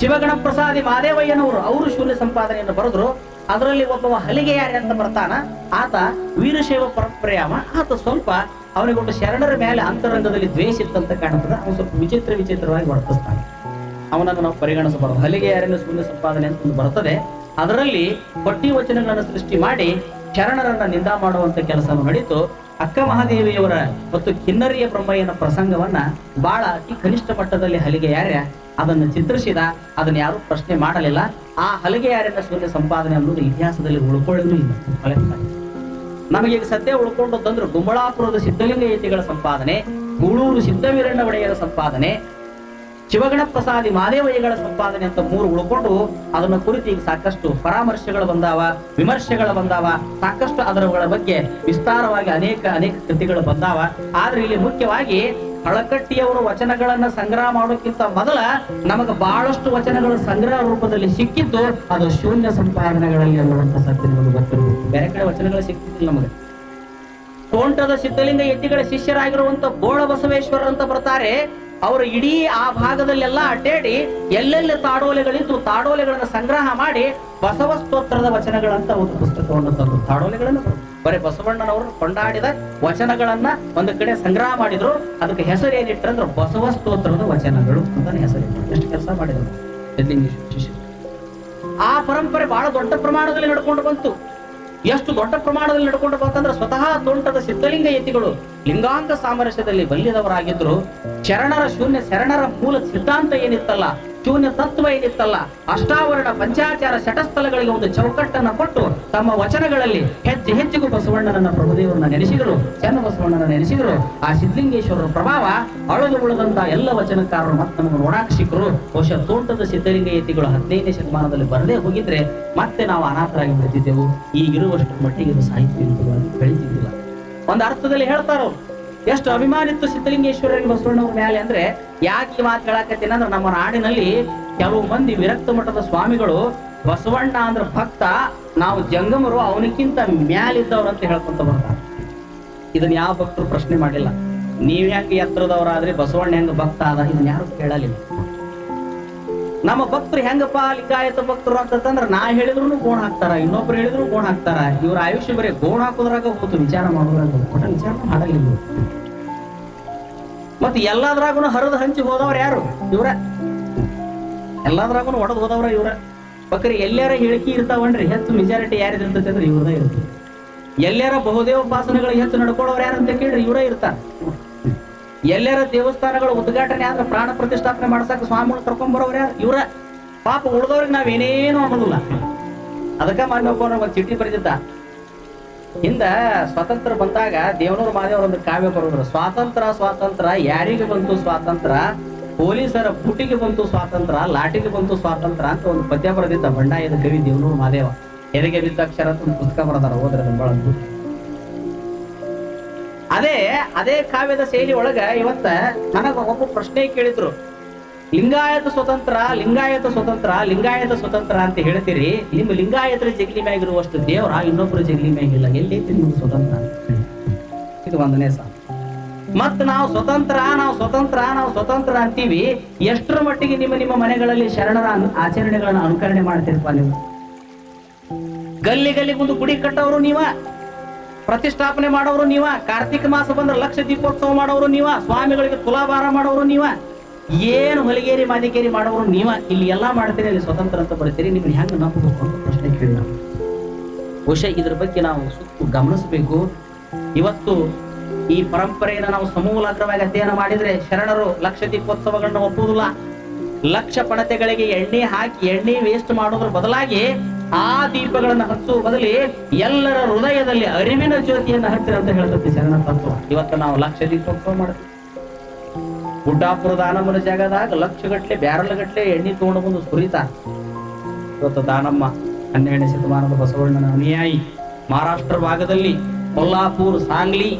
ಶಿವಗಣ ಪ್ರಸಾದಿ ಮಾದೇವಯ್ಯನವರು ಅವರು ಶೂನ್ಯ ಸಂಪಾದನೆಯನ್ನು ಬರೆದ್ರು. ಅದರಲ್ಲಿ ಒಬ್ಬವ ಹಲಿಗೆ ಅಂತ ಬರ್ತಾನ. ಆತ ವೀರಶೈವ ಪರಪ್ರಯಾಮ. ಆತ ಸ್ವಲ್ಪ ಅವನಿಗೊಂದು ಶರಣರ ಮೇಲೆ ಅಂತರಂಗದಲ್ಲಿ ದ್ವೇಷ ಇತ್ತಂತ ಕಾಣುತ್ತದೆ. ಅವನು ಸ್ವಲ್ಪ ವಿಚಿತ್ರ ವಿಚಿತ್ರವಾಗಿ ವರ್ತಿಸ್ತಾನೆ. ಅವನನ್ನು ನಾವು ಪರಿಗಣಿಸಬಾರದು. ಹಲಿಗೆ ಯಾರನ್ನು ಶೂನ್ಯ ಸಂಪಾದನೆ ಅಂತ ಬರ್ತದೆ. ಅದರಲ್ಲಿ ಪಟ್ಟಿ ವಚನಗಳನ್ನು ಸೃಷ್ಟಿ ಮಾಡಿ ಶರಣರನ್ನ ನಿಂದ ಮಾಡುವಂತ ಕೆಲಸ ನಡೀತು. ಅಕ್ಕ ಮಹಾದೇವಿಯವರ ಮತ್ತು ಕಿನ್ನರಿಯ ಬ್ರಹ್ಮಯ್ಯನ ಪ್ರಸಂಗವನ್ನ ಬಹಳ ಅತಿ ಕನಿಷ್ಠ ಮಟ್ಟದಲ್ಲಿ ಹಲಿಗೆ ಯಾರ್ಯ ಅದನ್ನು ಚಿತ್ರಿಸಿದ, ಅದನ್ನು ಯಾರು ಪ್ರಶ್ನೆ ಮಾಡಲಿಲ್ಲ. ಆ ಹಲಗೆ ಯಾರಿಂದ ಶೂನ್ಯ ಸಂಪಾದನೆ ಅನ್ನೋದು ಇತಿಹಾಸದಲ್ಲಿ ಉಳ್ಕೊಳ್ಳೋದು ಇಲ್ಲ. ನಮಗೆ ನಮಗೀಗ ಸದ್ಯ ಉಳ್ಕೊಂಡದಂದ್ರೆ ಗುಂಬಳಾಪುರದ ಸಿದ್ಧಲಿಂಗ ಯತಿಗಳ ಸಂಪಾದನೆ, ಗೂಳೂರು ಸಿದ್ಧವೀರಣ್ಣ ಒಡೆಯರ ಸಂಪಾದನೆ ಶಿವಗಣ ಪ್ರಸಾದಿ ಮಾದೇವಯ್ಯಗಳ ಸಂಪಾದನೆ ಅಂತ ಮೂರು ಉಳ್ಕೊಂಡು ಅದನ್ನ ಕುರಿತು ಈಗ ಸಾಕಷ್ಟು ಪರಾಮರ್ಶೆಗಳು ಬಂದಾವ, ವಿಮರ್ಶೆಗಳು ಬಂದಾವ, ಸಾಕಷ್ಟು ಅದರಗಳ ಬಗ್ಗೆ ವಿಸ್ತಾರವಾಗಿ ಅನೇಕ ಅನೇಕ ಕೃತಿಗಳು ಬಂದಾವ. ಆದ್ರೆ ಇಲ್ಲಿ ಮುಖ್ಯವಾಗಿ ಹಳಕಟ್ಟಿಯವರು ವಚನಗಳನ್ನ ಸಂಗ್ರಹ ಮಾಡೋಕ್ಕಿಂತ ಮೊದಲ ನಮಗೆ ಬಹಳಷ್ಟು ವಚನಗಳು ಸಂಗ್ರಹ ರೂಪದಲ್ಲಿ ಸಿಕ್ಕಿದ್ದು ಅದು ಶೂನ್ಯ ಸಂಪಾದನೆಗಳಲ್ಲಿ ಅನ್ನುವಂತ ಸತ್ಯ ನಮಗೆ ಬೇರೆ ಕಡೆ ವಚನಗಳು ಸಿಕ್ತಿದ್ದಿಲ್ಲ ನಮಗೆ. ತೋಂಟದ ಸಿದ್ಧಲಿಂಗ ಯತಿಗಳ ಶಿಷ್ಯರಾಗಿರುವಂತ ಬೋಳ ಬಸವೇಶ್ವರ ಅಂತ ಬರ್ತಾರೆ. ಅವರು ಇಡೀ ಆ ಭಾಗದಲ್ಲೆಲ್ಲ ಅಡ್ಡಾಡಿ ಎಲ್ಲೆಲ್ಲಿ ತಾಡೋಲೆಗಳಿದ್ದು ತಾಡೋಲೆಗಳನ್ನ ಸಂಗ್ರಹ ಮಾಡಿ ಬಸವ ಸ್ತೋತ್ರದ ವಚನಗಳಂತ ಒಂದು ಪುಸ್ತಕವನ್ನು ತಂದು ತಾಡೋಲೆಗಳನ್ನು. ಬರೀ ಬಸವಣ್ಣನವರು ಕೊಂಡಾಡಿದ ವಚನಗಳನ್ನ ಒಂದು ಕಡೆ ಸಂಗ್ರಹ ಮಾಡಿದ್ರು. ಅದಕ್ಕೆ ಹೆಸರು ಏನಿಟ್ರಂದ್ರೆ ಬಸವ ಸ್ತೋತ್ರದ ವಚನಗಳು ಅಂತಾನೆ ಹೆಸರು ಎಷ್ಟು ಕೆಲಸ ಮಾಡಿದ್ರು. ಆ ಪರಂಪರೆ ಬಹಳ ದೊಡ್ಡ ಪ್ರಮಾಣದಲ್ಲಿ ನಡ್ಕೊಂಡು ಬಂತು. ಎಷ್ಟು ದೊಡ್ಡ ಪ್ರಮಾಣದಲ್ಲಿ ನಡ್ಕೊಂಡು ಸ್ವತಃ ತೋಂಟದ ಸಿದ್ಧಲಿಂಗ ಯತಿಗಳು ಲಿಂಗಾಂಗ ಸಾಮರಸ್ಯದಲ್ಲಿ ಬಲ್ಲಿದವರಾಗಿದ್ರು. ಶರಣರ ಶೂನ್ಯ, ಶರಣರ ಮೂಲ ಸಿದ್ಧಾಂತ ಏನಿತ್ತಲ್ಲ ಶೂನ್ಯ ತತ್ವ ಏನಿತ್ತಲ್ಲ, ಅಷ್ಟಾವರಣ ಪಂಚಾಚಾರ ಶಟಸ್ಥಲಗಳಿಗೆ ಒಂದು ಚೌಕಟ್ಟನ್ನು ಕೊಟ್ಟು ತಮ್ಮ ವಚನಗಳಲ್ಲಿ ಹೆಜ್ಜೆ ಹೆಜ್ಜೆಗೂ ಬಸವಣ್ಣನನ್ನ ಪ್ರಭುದೇವರನ್ನ ನೆನೆಸಿದರು. ಚೆನ್ನ ಬಸವಣ್ಣನ ನೆನೆಸಿದರು. ಆ ಸಿದ್ಧಲಿಂಗೇಶ್ವರರ ಪ್ರಭಾವ ಅಳದು ಉಳಿದಂತ ಎಲ್ಲ ವಚನಕಾರರು ಮತ್ತೆ ನಮಗೆ ನೋಡಾಕ್ ಸಿಕ್ಕರು ಬಹುಶಃ ತೋಟದ ಸಿದ್ಧಲಿಂಗ ಯತಿಗಳು ಹದಿನೈದನೇ ಶತಮಾನದಲ್ಲಿ ಬರದೇ ಹೋಗಿದ್ರೆ ಮತ್ತೆ ನಾವು ಅನಾಥರಾಗಿ ಬಿಡ್ತಿದ್ದೆವು ಈಗಿರುವಷ್ಟು ಮಟ್ಟಿಗೆ ಸಾಹಿತ್ಯ ಬೆಳೀತಿದ್ದಿಲ್ಲ ಒಂದು ಅರ್ಥದಲ್ಲಿ ಹೇಳ್ತಾರ. ಎಷ್ಟು ಅಭಿಮಾನಿತ್ತು ಸಿದ್ಧಲಿಂಗೇಶ್ವರರಿಗೆ ಬಸವಣ್ಣವ್ರ ಮೇಲೆ ಅಂದ್ರೆ ಯಾಕೆ ಈ ಮಾತು ಹೇಳಕತ್ತೀನಿ ಅಂದ್ರೆ ನಮ್ಮ ನಾಡಿನಲ್ಲಿ ಕೆಲವು ಮಂದಿ ವಿರಕ್ತ ಮಠದ ಸ್ವಾಮಿಗಳು ಬಸವಣ್ಣ ಅಂದ್ರ ಭಕ್ತ, ನಾವು ಜಂಗಮರು ಅವನಿಗಿಂತ ಮ್ಯಾಲಿದ್ದವ್ರು ಅಂತ ಹೇಳ್ಕೊಂತ ಬರ್ತಾರೆ. ಇದನ್ನ ಯಾವ ಭಕ್ತರು ಪ್ರಶ್ನೆ ಮಾಡಿಲ್ಲ. ನೀವ್ ಯಾಕೆ ಎತ್ತರದವರಾದ್ರೆ ಬಸವಣ್ಣ ಹೆಂಗ ಭಕ್ತ ಅದ ಇದನ್ನ ಯಾರು ಕೇಳಲಿಲ್ಲ. ನಮ್ಮ ಭಕ್ತರು ಹೆಂಗಪ್ಪ ಲಿಂಗಾಯತ ಭಕ್ತರು ಅಂತಂದ್ರ ನಾ ಹೇಳಿದ್ರು ಗೋಣ ಹಾಕ್ತಾರ, ಇನ್ನೊಬ್ರು ಹೇಳಿದ್ರು ಗೋಣ ಹಾಕ್ತಾರ. ಇವ್ರ ಆಯುಷ್ಯ ಬರೀ ಗೋಣ ಹಾಕೋದ್ರಾಗ ಹೋತು, ವಿಚಾರ ಮಾಡೋದ್ರಾಗ ವಿಚಾರ ಮಾಡಲಿಲ್ಲ. ಇವ್ರು. ಎಲ್ಲದ್ರಾಗೂ ಹರಿದು ಹಂಚಿ ಹೋದವ್ರು ಯಾರು? ಇವ್ರ? ಎಲ್ಲದ್ರಾಗೂ ಒಡೆದು ಹೋದವ್ರ ಇವ್ರ? ಬಕ್ರಿ ಎಲ್ಲಾರ ಹೇಳಿಕೆ ಇರ್ತಾವನ್ರಿ? ಹೆಚ್ಚು ಮೆಜಾರಿಟಿ ಯಾರು ಇರ್ತೈತೆ ಅಂದ್ರೆ ಇವ್ರದ ಇರ್ತದೆ ಎಲ್ಲಾರ ಬಹುದೇವ ಉಪಾಸನೆಗಳು ಹೆಚ್ಚು ನಡ್ಕೊಳ್ಳೋರು ಯಾರು ಅಂತ ಕೇಳ್ರಿ, ಇವರೇ ಇರ್ತಾರ. ಎಲ್ಲಾರ ದೇವಸ್ಥಾನಗಳು ಉದ್ಘಾಟನೆ ಆದ್ರೆ ಪ್ರಾಣ ಪ್ರತಿಷ್ಠಾಪನೆ ಮಾಡ್ಸಕ್ ಸ್ವಾಮಿಗಳು ಕರ್ಕೊಂಡ್ ಬರೋರು ಯಾರು? ಇವ್ರ. ಪಾಪ ಉಳಿದವ್ರಿಗೆ ನಾವೇನೇನು ಅನ್ನೋದಿಲ್ಲ ಅದಕ್ಕೆ ಅನ್ನೋ ಒಂದು ಚೀಟಿ ಬರೆದಿದ್ದ ಹಿಂದ ಸ್ವಾತಂತ್ರ್ಯ ಬಂದಾಗ ದೇವನೂರು ಮಾದೇವ್ರ ಒಂದು ಕಾವ್ಯ ಬರೋದ್ರು. ಸ್ವಾತಂತ್ರ್ಯ ಸ್ವಾತಂತ್ರ್ಯ, ಯಾರಿಗೆ ಬಂತು ಸ್ವಾತಂತ್ರ್ಯ? ಪೊಲೀಸರ ಪುಟಿಗೆ ಬಂತು ಸ್ವಾತಂತ್ರ್ಯ ಲಾಟಿಗೆ ಬಂತು ಸ್ವಾತಂತ್ರ್ಯ ಅಂತ ಒಂದು ಪದ್ಯ ಬರೆದಿದ್ದ ಬಂಡಾಯದ ಕವಿ ದೇವನೂರು ಮಾದೇವ ಎದೆಗೆ ಬಿದ್ದ ಅಕ್ಷರ ಅಂತ ಒಂದು ಪುಸ್ತಕ ಬರೆದಾರ ಹೋದ್ರೆ ಬಹಳ. ಅದೇ ಅದೇ ಕಾವ್ಯದ ಶೈಲಿ ಒಳಗ ಇವತ್ತ ನನಗ ಒಬ್ಬ ಪ್ರಶ್ನೆ ಕೇಳಿದ್ರು. ಲಿಂಗಾಯತ ಸ್ವತಂತ್ರ ಲಿಂಗಾಯತ ಸ್ವತಂತ್ರ ಲಿಂಗಾಯತ ಸ್ವತಂತ್ರ ಅಂತ ಹೇಳ್ತೀರಿ. ನಿಮ್ಮ ಲಿಂಗಾಯತರ ಜಗಲಿ ಮ್ಯಾಗಿರುವಷ್ಟು ದೇವರ ಇನ್ನೊಬ್ರು ಜಗಲಿ ಮ್ಯಾಗಿಲ್ಲ ಎಲ್ಲೈತಿ ನಿಮ್ಮ ಸ್ವತಂತ್ರ? ಇದು ಒಂದನೇ ಸಾಲ. ಮತ್ತ ನಾವು ಸ್ವತಂತ್ರ ನಾವು ಸ್ವತಂತ್ರ ನಾವು ಸ್ವತಂತ್ರ ಅಂತೀವಿ. ಎಷ್ಟರ ಮಟ್ಟಿಗೆ ನಿಮ್ಮ ನಿಮ್ಮ ಮನೆಗಳಲ್ಲಿ ಶರಣರ ಆಚರಣೆಗಳನ್ನು ಅನುಕರಣೆ ಮಾಡ್ತೀರಪ್ಪ ನೀವು? ಗಲ್ಲಿ ಗಲ್ಲಿ ಒಂದು ಗುಡಿ ಕಟ್ಟವರು ನೀವ, ಪ್ರತಿಷ್ಠಾಪನೆ ಮಾಡೋರು ನೀವ, ಕಾರ್ತಿಕ ಮಾಸ ಬಂದ್ರೆ ಲಕ್ಷ ದೀಪೋತ್ಸವ ಮಾಡೋರು ನೀವ, ಸ್ವಾಮಿಗಳಿಗೆ ತುಲಾಭಾರ ಮಾಡೋರು ನೀವ. ಏನು ಹೊಲಿಗೇರಿ ಮಾದಿಕೇರಿ ಮಾಡೋರು ನೀವ? ಇಲ್ಲಿ ಎಲ್ಲಾ ಮಾಡ್ತೀರಿ, ಅಲ್ಲಿ ಸ್ವತಂತ್ರ ಅಂತ ಬರ್ತೀರಿ. ನಿಮ್ಗೆ ಹೆಂಗ್ ನಂಬಬೇಕು ಅಂತ ಪ್ರಶ್ನೆ ಕೇಳಿ ನಾವು. ಬಹುಶಃ ಇದ್ರ ಬಗ್ಗೆ ನಾವು ಸುತ್ತು ಗಮನಿಸಬೇಕು. ಇವತ್ತು ಈ ಪರಂಪರೆಯನ್ನ ನಾವು ಸಮೂಲಾಗ್ರವಾಗಿ ಅಧ್ಯಯನ ಮಾಡಿದ್ರೆ ಶರಣರು ಲಕ್ಷ ದೀಪೋತ್ಸವಗಳನ್ನ ಒಪ್ಪುವುದಿಲ್ಲ. ಲಕ್ಷ ಪಣತೆಗಳಿಗೆ ಎಣ್ಣೆ ಹಾಕಿ, ಎಣ್ಣೆ ವೇಸ್ಟ್ ಮಾಡೋದ್ರ ಬದಲಾಗಿ ಆ ದೀಪಗಳನ್ನ ಹಚ್ಚುವ ಬದಲಿ ಎಲ್ಲರ ಹೃದಯದಲ್ಲಿ ಅರಿವಿನ ಜ್ಯೋತಿಯನ್ನ ಹಚ್ಚಿರಂತ ಅಂತ ಹೇಳ್ತೈತಿ ಶರಣ ತತ್ವ ಇವತ್ತು ನಾವು ಲಕ್ಷ ದೀಪೋತ್ಸವ ಮಾಡ್ತೀವಿ. ಗುಡ್ಡಾಪುರ ದಾನಮ್ಮನ ಜಾಗದಾಗ ಲಕ್ಷ ಗಟ್ಲೆ ಬ್ಯಾರಲ್ ಗಟ್ಲೆ ಎಣ್ಣೆ ತಗೊಂಡು ಬಂದು ಸುರಿತ. ಇವತ್ತು ದಾನಮ್ಮ, ಹನ್ನೆರಡನೇ ಶತಮಾನದ ಬಸವಣ್ಣನ ಅನುಯಾಯಿ, ಮಹಾರಾಷ್ಟ್ರ ಭಾಗದಲ್ಲಿ ಕೊಲ್ಲಾಪುರ್, ಸಾಂಗ್ಲಿ,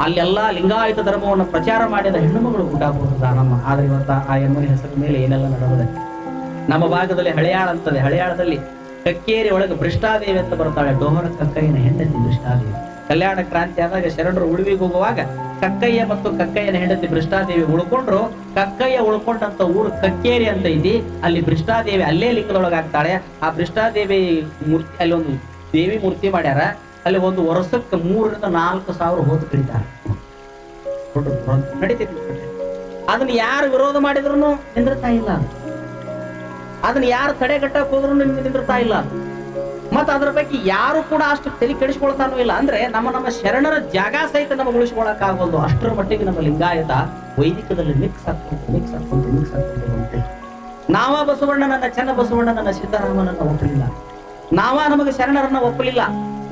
ಅಲ್ಲೆಲ್ಲ ಲಿಂಗಾಯತ ಧರ್ಮವನ್ನು ಪ್ರಚಾರ ಮಾಡಿದ ಹೆಣ್ಣುಮಗಳು ಗುಡ್ಡಾಪುರದ ದಾನಮ್ಮ. ಆದ್ರೆ ಇವತ್ತ ಆ ಎಮ್ಮನ ಹೆಸರ ಮೇಲೆ ಏನೆಲ್ಲ ನಡೆದಿದೆ? ನಮ್ಮ ಭಾಗದಲ್ಲಿ ಹಳೆಯಾಳ ಅಂತದೆ. ಹಳೆಯಾಳದಲ್ಲಿ ಕಕ್ಕೇರಿ ಒಳಗೆ ಭ್ರಷ್ಟಾದೇವಿ ಅಂತ ಬರ್ತಾಳೆ. ಡೋಹರ ಕಕ್ಕಯ್ಯನ ಹೆಂಡತಿ ಭ್ರಷ್ಟಾದೇವಿ ಕಲ್ಯಾಣ ಕ್ರಾಂತಿ ಆದಾಗ ಶರಣರು ಉಳಿವಿಗೆ ಹೋಗುವಾಗ ಕಕ್ಕಯ್ಯ ಮತ್ತು ಕಕ್ಕಯ್ಯನ ಹೆಂಡತಿ ಭ್ರಷ್ಟಾದೇವಿ ಉಳ್ಕೊಂಡ್ರು, ಕಕ್ಕಯ್ಯ ಉಳ್ಕೊಂಡಂತ ಊರು ಕಕ್ಕೇರಿ ಅಂತ ಐತಿ ಅಲ್ಲಿ ಭ್ರಷ್ಟಾದೇವಿ ಅಲ್ಲೇ ಲಿಂಗದೊಳಗಾಗ್ತಾಳೆ. ಆ ಭ್ರಷ್ಟಾದೇವಿ ಮೂರ್ತಿ ಅಲ್ಲಿ ಒಂದು ದೇವಿ ಮೂರ್ತಿ ಮಾಡ್ಯಾರ. ಅಲ್ಲಿ ಒಂದು ವರ್ಷಕ್ಕೆ ಮೂರರಿಂದ ನಾಲ್ಕು ಸಾವಿರ ಹೋದ ಕಡಿತಾರೆ. ಅದನ್ನ ಯಾರು ವಿರೋಧ ಮಾಡಿದ್ರು ನಿಂದ್ರತಾ ಇಲ್ಲ ಅದನ್ನ ಯಾರು ತಡೆಗಟ್ಟಕ್ ಹೋದ್ರು ನಿಂದಿರ್ತಾ ಇಲ್ಲ. ಮತ್ತ ಅದ್ರ ಬಗ್ಗೆ ಯಾರು ಕೂಡ ಅಷ್ಟು ತಲೆ ಕೆಡಿಸ್ಕೊಳ್ತಾನೂ ಇಲ್ಲ. ಅಂದ್ರೆ ನಮ್ಮ ನಮ್ಮ ಶರಣರ ಜಾಗ ಸಹಿತ ನಮಗೆ ಉಳಿಸ್ಕೊಳಕ್ ಅಷ್ಟರ ಮಟ್ಟಿಗೆ ನಮ್ಮ ಲಿಂಗಾಯತ ವೈದಿಕದಲ್ಲಿ ಮಿಕ್ಸ್ ಆಗ್ತದೆ ಮಿಕ್ಸ್ ಆಗ್ತದೆ ಮಿಕ್ಸ್ ಆಗ್ತದೆ. ನಾವ ಬಸವಣ್ಣನನ್ನ, ಚೆನ್ನ ಬಸವಣ್ಣನನ್ನ ಸಿದ್ದರಾಮನನ್ನ ಒಪ್ಪಲಿಲ್ಲ. ನಾವ ನಮಗೆ ಶರಣರನ್ನ ಒಪ್ಪಲಿಲ್ಲ.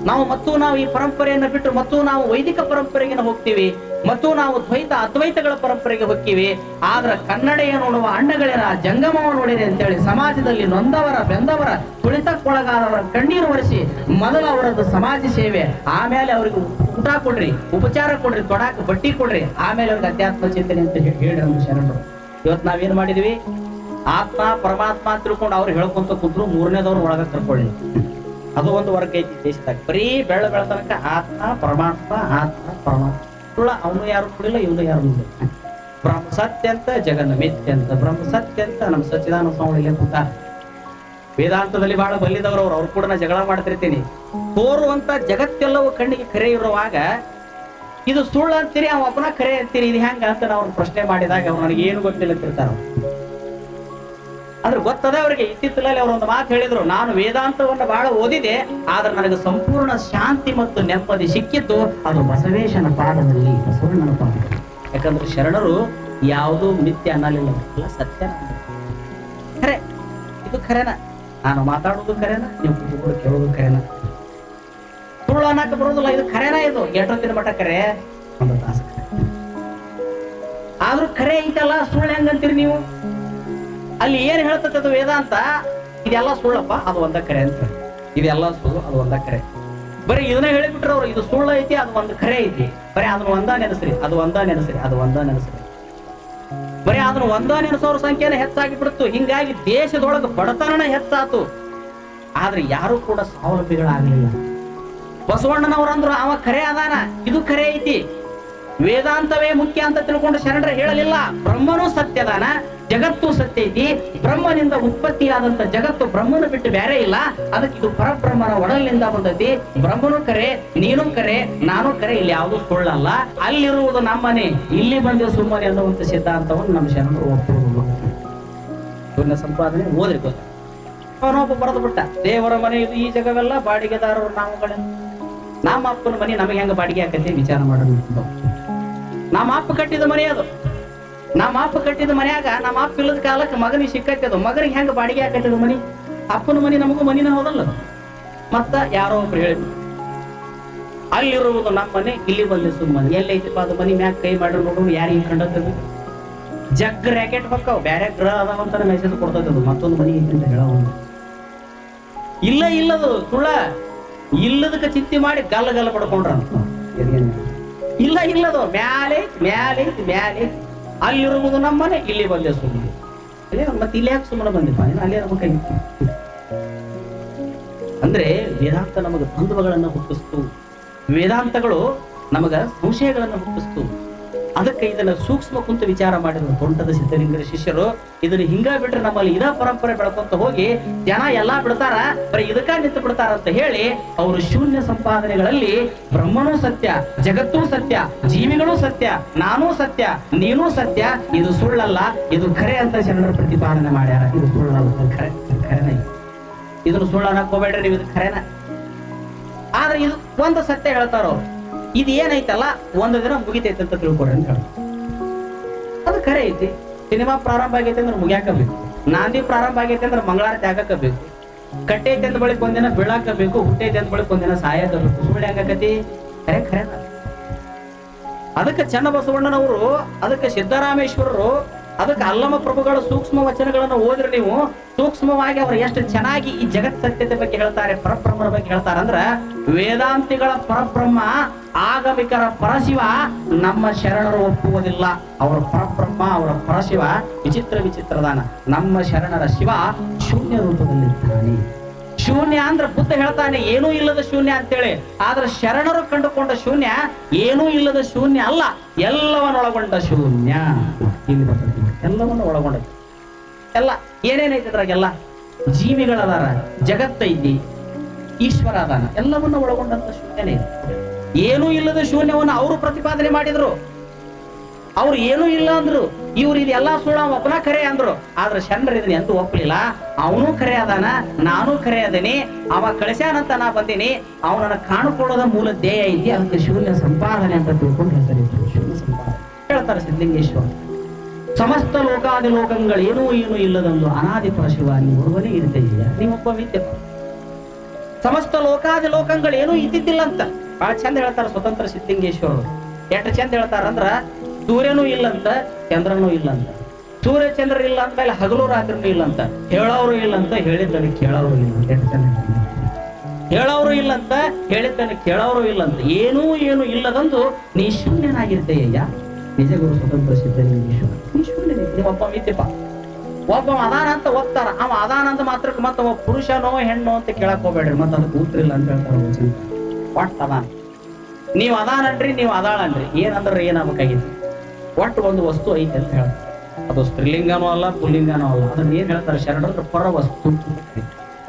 ನಾವು ಮತ್ತು ನಾವು ಈ ಪರಂಪರೆಯನ್ನು ಬಿಟ್ಟು ಮತ್ತು ನಾವು ವೈದಿಕ ಪರಂಪರೆಗೆ ಹೋಗ್ತೀವಿ, ಮತ್ತು ನಾವು ದ್ವೈತ ಅದ್ವೈತಗಳ ಪರಂಪರೆಗೆ ಹೋಗ್ತೀವಿ. ಆದ್ರ ಕನ್ನಡೆಯ ನೋಡುವ ಅಣ್ಣಗಳೇನ ಜಂಗಮವ ನೋಡಿದೆ ಅಂತೇಳಿ ಸಮಾಜದಲ್ಲಿ ನೊಂದವರ, ಬೆಂದವರ, ತುಳಿತಕ್ಕೊಳಗಾದವರ ಕಣ್ಣೀರು ಒರೆಸಿ ಮೊದಲ ಅವರದ್ದು ಸಮಾಜ ಸೇವೆ. ಆಮೇಲೆ ಅವ್ರಿಗೆ ಊಟ ಕೊಡ್ರಿ, ಉಪಚಾರ ಕೊಡ್ರಿ, ತೊಡಾಕ ಬಟ್ಟಿ ಕೊಡ್ರಿ, ಆಮೇಲೆ ಅವ್ರಿಗೆ ಅಧ್ಯಾತ್ಮ ಚಿಂತನೆ ಅಂತ ಹೇಳಿ ನಮ್ಮ ಶರಣರು. ಇವತ್ತು ನಾವೇನ್ ಮಾಡಿದ್ವಿ? ಆತ್ಮ, ಪರಮಾತ್ಮ ತಿಳ್ಕೊಂಡು ಅವ್ರು ಹೇಳ್ಕೊಂತ ಕೂತ್ರು ಮೂರನೇದವ್ರು ಒಳಗ ಕರ್ಕೊಳ್ಳಿ. ಅದು ಒಂದು ವರ್ಗ ಐತಿ ದೇಶದಾಗ. ಬರೀ ಬೆಳ ಬೆಳತನಕ ಆತ್ಮ ಪರಮಾತ್ಮ ಆತ್ಮ ಪರಮಾತ್ಮ. ಸುಳ್ಳ ಅವನು ಯಾರು ಕುಡಿಲ್ಲ ಇವನು ಯಾರು ನೋಡಿಲ್ಲ. ಬ್ರಹ್ಮ ಸತ್ಯ ಅಂತ ಜಗನ್ ಮಿಥ್ಯ ಅಂತ. ಬ್ರಹ್ಮ ಸತ್ಯ ಅಂತ, ನಮ್ಮ ಸಚ್ಚಿದಾನ ಸ್ವಾಮಿ ಅಂತ ವೇದಾಂತದಲ್ಲಿ ಬಹಳ ಬಲ್ಲಿದವರು ಅವ್ರು. ಅವ್ರು ಕೂಡ ಜಗಳ ಮಾಡ್ತಿರ್ತೀನಿ. ತೋರುವಂತ ಜಗತ್ತೆಲ್ಲವೂ ಕಣ್ಣಿಗೆ ಕರೆ ಇರುವಾಗ, ಇದು ಸುಳ್ಳು ಅಂತೀರಿ, ಅವ ಒಬ್ಬನ ಕರೆ ಅಂತೀರಿ, ಇದು ಹೆಂಗ ಅಂತ ನಾವು ಪ್ರಶ್ನೆ ಮಾಡಿದಾಗ ಅವ್ರು ಏನು ಗೊತ್ತಿಲ್ಲ ಅವ್ರು. ಅಂದ್ರೆ ಗೊತ್ತದೆ ಅವರಿಗೆ. ಇತ್ತಿತ್ತಲಲ್ಲಿ ಅವರು ಒಂದು ಮಾತು ಹೇಳಿದ್ರು, ನಾನು ವೇದಾಂತವನ್ನು ಬಹಳ ಓದಿದೆ, ಆದ್ರೆ ನನಗೆ ಸಂಪೂರ್ಣ ಶಾಂತಿ ಮತ್ತು ನೆಮ್ಮದಿ ಸಿಕ್ಕಿದ್ದು ಅದು ಬಸವೇಶನ ಪಾದದಲ್ಲಿ ಬಸವಣ್ಣನ ಪಾದದಲ್ಲಿ. ಯಾಕಂದ್ರೆ ಶರಣರು ಯಾವುದೂ ಮಿಥ್ಯ ಅನ್ನಲಿಲ್ಲ ಸತ್ಯ. ಖರೆ, ಇದು ಖರೇನ? ನಾನು ಮಾತಾಡೋದು ಖರೇನ? ನೀವು ಕೂತ್ಕೊಂಡು ಕೇಳೋದು ಖರೇನ? ಸುಳ್ಳು ಅನ್ನಕ ಬರೋದಿಲ್ಲ, ಇದು ಖರೇನ ಇದು? ಎಷ್ಟೊತ್ತಿನ ಮಟ್ಟ ಖರೆ? ಒಂದು ತಾಸು. ಆದ್ರೂ ಖರೆ ಐತಲ್ಲ, ಸುಳ್ಳು ಹೆಂಗಂತೀರಿ ನೀವು? ಅಲ್ಲಿ ಏನ್ ಅದು ವೇದಾಂತ ಇದೆಲ್ಲ ಸುಳ್ಳಪ್ಪ, ಅದು ಒಂದ ಕರೆ ಅಂತ. ಇದೆಲ್ಲ ಸುಳ್ಳು, ಅದು ಒಂದ ಕರೆ. ಬರೀ ಇದನ್ನ ಹೇಳಿಬಿಟ್ರೆ ಅವ್ರು, ಇದು ಸುಳ್ಳು ಐತಿ, ಅದು ಒಂದು ಕರೆ ಐತಿ. ಬರೀ ಅದನ್ನ ಒಂದ ನೆನೆಸ್ರಿ, ಅದು ಒಂದ ನೆನೆಸ್ರಿ, ಅದು ಒಂದ ನೆನೆಸ್ರಿ. ಬರೀ ಅದನ್ನ ಒಂದ ನೆನೆಸೋರ ಸಂಖ್ಯೆನೇ ಹೆಚ್ಚಾಗಿ ಬಿಡ್ತು ಹಿಂಗಾಗಿ ದೇಶದೊಳಗೆ ಬಡತನ ಹೆಚ್ಚಾತು. ಆದ್ರೆ ಯಾರು ಕೂಡ ಸ್ವಾವಲಂಬಿಗಳಾಗಲಿಲ್ಲ ಬಸವಣ್ಣನವರಂದ್ರು, ಅವ ಕರೆ ಅದಾನ, ಇದು ಕರೆ ಐತಿ. ವೇದಾಂತವೇ ಮುಖ್ಯ ಅಂತ ತಿಳ್ಕೊಂಡು ಶರಣರ ಹೇಳಲಿಲ್ಲ. ಬ್ರಹ್ಮನೂ ಸತ್ಯದಾನ. ಜಗತ್ತು ಸತ್ಯ ಐತಿ ಬ್ರಹ್ಮನಿಂದ ಉತ್ಪತ್ತಿಯಾದಂತ ಜಗತ್ತು ಬ್ರಹ್ಮನ ಬಿಟ್ಟು ಬೇರೆ ಇಲ್ಲ. ಅದಕ್ಕೆ ಇದು ಪರಬ್ರಹ್ಮನ ಒಡಲಿನಿಂದ ಬಂದೈತಿ ಬ್ರಹ್ಮನು ಕರೆ, ನೀನು ಕರೆ, ನಾನು ಕರೆ, ಇಲ್ಲಿ ಯಾವುದು ಸುಳ್ಳಲ್ಲ ಅಲ್ಲಿರುವುದು ನಮ್ಮನೆ. ಇಲ್ಲಿ ಬಂದ ಸುಮ್ಮನೆ ಅನ್ನುವಂತ ಸಿದ್ಧಾಂತವನ್ನು ನಮ್ಮ ಶರಣರು ಒಪ್ಪುವುದು ಸಂಪಾದನೆ ಓದ್ರಿ ಗೊತ್ತ? ಅವನೊಬ್ಬ ಬರೆದು ಬಿಟ್ಟ, ದೇವರ ಮನೆ ಇದು ಈ ಜಗವೆಲ್ಲ, ಬಾಡಿಗೆದಾರರು ನಾವುಗಳೇ. ನಮ್ಮ ಅಪ್ಪನ ಮನೆ ನಮಗೆ ಹೆಂಗ ಬಾಡಿಗೆ ಹಾಕತ್ತೆ? ವಿಚಾರ ಮಾಡೋದು ನಮ್ಮ ಅಪ್ಪ ಕಟ್ಟಿದ ಮನೆ ಅದು. ನಮ್ಮ ಅಪ್ಪ ಕಟ್ಟಿದ ಮನ್ಯಾಗ, ನಮ್ಮ ಅಪ್ಪ ಇಲ್ಲದ ಕಾಲಕ್ಕೆ ಮಗನಿಗೆ ಸಿಕ್ಕತ್ತದ ಮಗನಿಗೆ ಹೆಂಗ ಬಾಡಿಗೆ ಹಾಕತ್ತದ ಮನಿ? ಅಪ್ಪನ ಮನಿ ನಮಗೂ ಮನಿನ ಹೋದಲ್ಲ ಮತ್ತ ಯಾರೋ ಒಬ್ರು ಹೇಳಿದ್ರು, ಅಲ್ಲಿರುವುದು ನಮ್ಮ ಮನೆ, ಇಲ್ಲಿ ಬಂದೆ ಸುಮ್ಮನೆ ಎಲ್ಲೈತಿಪ್ಪ ಅದು ಮನಿ ಮ್ಯಾಗ ಕೈ ಮಾಡ್ರಿ ಯಾರು ಯಾರಿಗೆ ಕಂಡತ್ತದ? ಜಗ್ ರ್ಯಾಕೆಟ್ ಹೊಕ್ಕವ್, ಬ್ಯಾರೆ ಗ್ರಹ ಅದಾವ ಅಂತ ಮೆಸೇಜ್ ಕೊಡ್ತದ ಮತ್ತೊಂದು ಮನಿ ಐತಿ ಅಂತ ಹೇಳೋ ಇಲ್ಲ ಇಲ್ಲದು ಸುಳ್ಳ. ಇಲ್ಲದಕ್ಕೆ ಚಿಂತೆ ಮಾಡಿ ಗಲ್ಲ ಗಲ್ಲ ಪಡ್ಕೊಂಡ್ರ ಇಲ್ಲ ಇಲ್ಲದು ಮ್ಯಾಲೆ ಮ್ಯಾಲೆ ಮ್ಯಾಲೆ ಅಲ್ಲಿರುವುದು ನಮ್ಮನೆ, ಇಲ್ಲಿ ಬಂದೆ ಸುಮ್ಮನೆ. ಮತ್ತೆ ಇಲ್ಲಿ ಯಾಕೆ ಸುಮ್ಮನೆ ಬಂದಿಪ್ಪ ಅಲ್ಲೇ ನಮ್ಮ ಕೈ. ಅಂದ್ರೆ ವೇದಾಂತ ನಮಗೆ ದ್ವಂದ್ವಗಳನ್ನ ಹುಟ್ಟಿಸ್ತು. ವೇದಾಂತಗಳು ನಮಗ ಸಂಶಯಗಳನ್ನ ಹುಟ್ಟಿಸ್ತು. ಅದಕ್ಕೆ ಇದನ್ನ ಸೂಕ್ಷ್ಮ ಕುಂತ ವಿಚಾರ ಮಾಡಿದ್ರು ದೊಡ್ಡದ ಸಿದ್ಧಲಿಂಗರ ಶಿಷ್ಯರು. ಇದನ್ನ ಹಿಂಗ ಬಿಟ್ರೆ ನಮ್ಮಲ್ಲಿ ಇದ ಪರಂಪರೆ ಬೆಳ್ಕೊಂತ ಹೋಗಿ ಜನ ಎಲ್ಲಾ ಬಿಡ್ತಾರ, ಬರೀ ಇದಕ್ಕ ನಿಂತು ಬಿಡ್ತಾರ ಅಂತ ಹೇಳಿ ಅವರು ಶೂನ್ಯ ಸಂಪಾದನೆಗಳಲ್ಲಿ ಬ್ರಹ್ಮನೂ ಸತ್ಯ, ಜಗತ್ತೂ ಸತ್ಯ, ಜೀವಿಗಳೂ ಸತ್ಯ, ನಾನೂ ಸತ್ಯ, ನೀನೂ ಸತ್ಯ, ಇದು ಸುಳ್ಳಲ್ಲ, ಇದು ಖರೆ ಅಂತ ಜನರು ಪ್ರತಿಪಾದನೆ ಮಾಡ್ಯಾರ. ಇದು ಸುಳ್ಳಲ್ಲ ಖರೆ ಖರೆನ ಖರೇನ ಇದು. ಇದನ್ನು ಸುಳ್ಳು ಅನ್ನಕ್ ನೀವು, ಇದು ಖರೇನ? ಆದ್ರೆ ಇದು ಒಂದು ಸತ್ಯ ಹೇಳ್ತಾರೋ? ಇದು ಏನೈತಲ್ಲ ಒಂದು ದಿನ ಮುಗಿತೈತೆ ಅಂತ ತಿಳ್ಕೊಡ್ರಿ ಅಂತ ಹೇಳಿ ಅದು ಖರೆ ಐತಿ. ಸಿನಿಮಾ ಪ್ರಾರಂಭ ಆಗೈತೆ ಅಂದ್ರೆ ಮುಗ್ಯಾಕಬೇಕು. ನಾಂದಿ ಪ್ರಾರಂಭ ಆಗೈತೆ ಅಂದ್ರೆ ಮಂಗಳಾರತಿ ಬೇಕು ಕಟ್ಟೈತೆ ಅಂದ ಬಳಿಕ ಒಂದಿನ ಬೀಳಾಕಬೇಕು ಹುಟ್ಟೈತೆ ಅಂದ ಬಳಿಕ ಒಂದಿನ ಸಾಯಕಬೇಕು. ಸುಳ್ಳು ಹಂಗಾಕತಿ? ಖರೆ ಖರೆ ಅದ. ಅದಕ್ಕೆ ಚನ್ನ ಬಸವಣ್ಣನವರು ಅದಕ್ಕೆ ಸಿದ್ದರಾಮೇಶ್ವರರು ಅದಕ್ಕೆ ಅಲ್ಲಮ ಪ್ರಭುಗಳ ಸೂಕ್ಷ್ಮ ವಚನಗಳನ್ನು ಓದ್ರಿ ನೀವು. ಸೂಕ್ಷ್ಮವಾಗಿ ಅವರು ಎಷ್ಟು ಚೆನ್ನಾಗಿ ಈ ಜಗತ್ ಸತ್ಯತೆ ಬಗ್ಗೆ ಹೇಳ್ತಾರೆ ಪರಬ್ರಹ್ಮರ ಬಗ್ಗೆ ಹೇಳ್ತಾರೆ ಅಂದ್ರ, ವೇದಾಂತಿಗಳ ಪರಬ್ರಹ್ಮ, ಆಗಮಿಕರ ಪರಶಿವ ನಮ್ಮ ಶರಣರು ಒಪ್ಪುವುದಿಲ್ಲ. ಅವರ ಪರಬ್ರಹ್ಮ, ಅವರ ಪರಶಿವ, ವಿಚಿತ್ರ ವಿಚಿತ್ರದಾನ. ನಮ್ಮ ಶರಣರ ಶಿವ ಶೂನ್ಯ ರೂಪದಲ್ಲಿದ್ದಾನೆ ಶೂನ್ಯ ಅಂದ್ರೆ ಬುದ್ಧ ಹೇಳ್ತಾನೆ, ಏನೂ ಇಲ್ಲದ ಶೂನ್ಯ ಅಂತೇಳಿ. ಆದ್ರೆ ಶರಣರು ಕಂಡುಕೊಂಡ ಶೂನ್ಯ ಏನೂ ಇಲ್ಲದ ಶೂನ್ಯ ಅಲ್ಲ, ಎಲ್ಲವನ್ನೊಳಗೊಂಡ ಶೂನ್ಯ. ಇಲ್ಲಿ ಬರ್ತದೆ. ಎಲ್ಲವನ್ನು ಒಳಗೊಂಡದ್ದು ಎಲ್ಲ ಏನೇನೈತಿ ಅದ್ರಾಗೆಲ್ಲ ಜೀವಿಗಳದಾರ, ಜಗತ್ತೈತಿ ಈಶ್ವರ ಅದಾನ ಎಲ್ಲವನ್ನ ಒಳಗೊಂಡಂತ ಶೂನ್ಯನೇ. ಏನೂ ಇಲ್ಲದ ಶೂನ್ಯವನ್ನು ಅವರು ಪ್ರತಿಪಾದನೆ ಮಾಡಿದ್ರು. ಅವ್ರು ಏನೂ ಇಲ್ಲ ಅಂದ್ರು. ಇವ್ರು ಇದೆಲ್ಲ ಸುಳ್ಳ ಒಬ್ಬನ ಕರೆ ಅಂದ್ರು. ಆದ್ರೆ ಶರಣರು ಇದನ್ನ ಎಂದೂ ಒಪ್ಪಲಿಲ್ಲ ಅವನು ಕರೆ ಅದಾನ, ನಾನು ಕರೆ ಅದೇನಿ. ಅವ ಕಳಿಸ್ಯಾನಂತ ನಾ ಬಂದೀನಿ. ಅವನನ್ನ ಕಾಣಿಕೊಳ್ಳೋದ ಮೂಲ ಧ್ಯೇಯ ಐತಿ. ಅದಕ್ಕೆ ಶೂನ್ಯ ಸಂಪಾದನೆ ಅಂತ ತಿಳ್ಕೊಂಡು ಹೇಳ್ತಾರೆ. ಶೂನ್ಯ ಸಂಪಾದನೆ. ಹೇಳ್ತಾರೆ ಸಿದ್ಧಲಿಂಗೇಶ್ವರ. ಸಮಸ್ತ ಲೋಕಾದಿ ಲೋಕಗಳು ಏನೂ ಏನೂ ಇಲ್ಲದಂದು ಅನಾದಿ ಪರಶಿವ ನೀವೊಬ್ಬನೇ ಇರ್ತೀಯ ನೀವೊಬ್ಬ ವಿದ್ಯ ಸಮಸ್ತ ಲೋಕಾದಿ ಲೋಕಗಳು ಏನೂ ಇದ್ದಿದ್ದಿಲ್ಲ ಅಂತ ಬಹಳ ಚಂದ ಹೇಳ್ತಾರ ಸ್ವತಂತ್ರ ಸಿದ್ಧಿಂಗೇಶ್ವರರು ಎಷ್ಟು ಚಂದ ಹೇಳ್ತಾರಂದ್ರ, ಸೂರ್ಯನೂ ಇಲ್ಲಂತ, ಚಂದ್ರನೂ ಇಲ್ಲಂತ. ಸೂರ್ಯ ಚಂದ್ರ ಇಲ್ಲ ಅಂತ ಅಂದ್ಮೇಲೆ ಹಗಲು ರಾತ್ರಿನೂ ಇಲ್ಲಂತ. ಹೇಳೋರು ಇಲ್ಲಂತ ಹೇಳಿದ್ದನ್ನು ಕೇಳೋರು ಇಲ್ಲ. ಎಷ್ಟು ಚಂದ. ಹೇಳೋರು ಇಲ್ಲಂತ, ಹೇಳಿದ್ದನ್ನು ಕೇಳೋರು ಇಲ್ಲಂತ. ಏನೂ ಏನು ಇಲ್ಲದಂದು ನೀ ಶೂನ್ಯನಾಗಿರ್ತೀಯ ನಿಜ ಗುರು ಸ್ವತಂತ್ರ ಸಿದ್ಧಲಿಂಗೇಶ್ವರ ಈಶ್ವರ ಶೂನ್ಯ ಒಬ್ಬ ಮಿದ್ಯಪ್ಪ ಒಬ್ಬ ಅದಾನ ಅಂತ ಒತ್ತಾರ. ಅವ ಅದಾನ ಅಂತ ಮಾತ್ರಕ್ಕೆ ಮತ್ತ ಒಬ್ಬ ಪುರುಷನೋ ಹೆಣ್ಣು ಅಂತ ಕೇಳಕ್ ಹೋಗ್ಬೇಡ್ರಿ. ಮತ್ತ ಅದಕ್ಕೆ ಉತ್ತರ ಇಲ್ಲ ಅಂತ ಹೇಳ್ತಾರ ಒಟ್ಟ ಅದಾನ. ನೀವ್ ಅದಾನನ್ರಿ ನೀವ್ ಅದಾಳನ್ರಿ ಏನಂದ್ರೆ ಏನಾಗಬೇಕಾಗಿತ್ತು? ಒಟ್ಟು ಒಂದು ವಸ್ತು ಐತೆ ಅಂತ ಹೇಳ ಅದು ಸ್ತ್ರೀಲಿಂಗನೂ ಅಲ್ಲ, ಪುಲ್ಲಿಂಗನೂ ಅಲ್ಲ. ಅದನ್ನ ಏನ್ ಹೇಳ್ತಾರೆ? ಶರಣರು ಪರ ವಸ್ತು.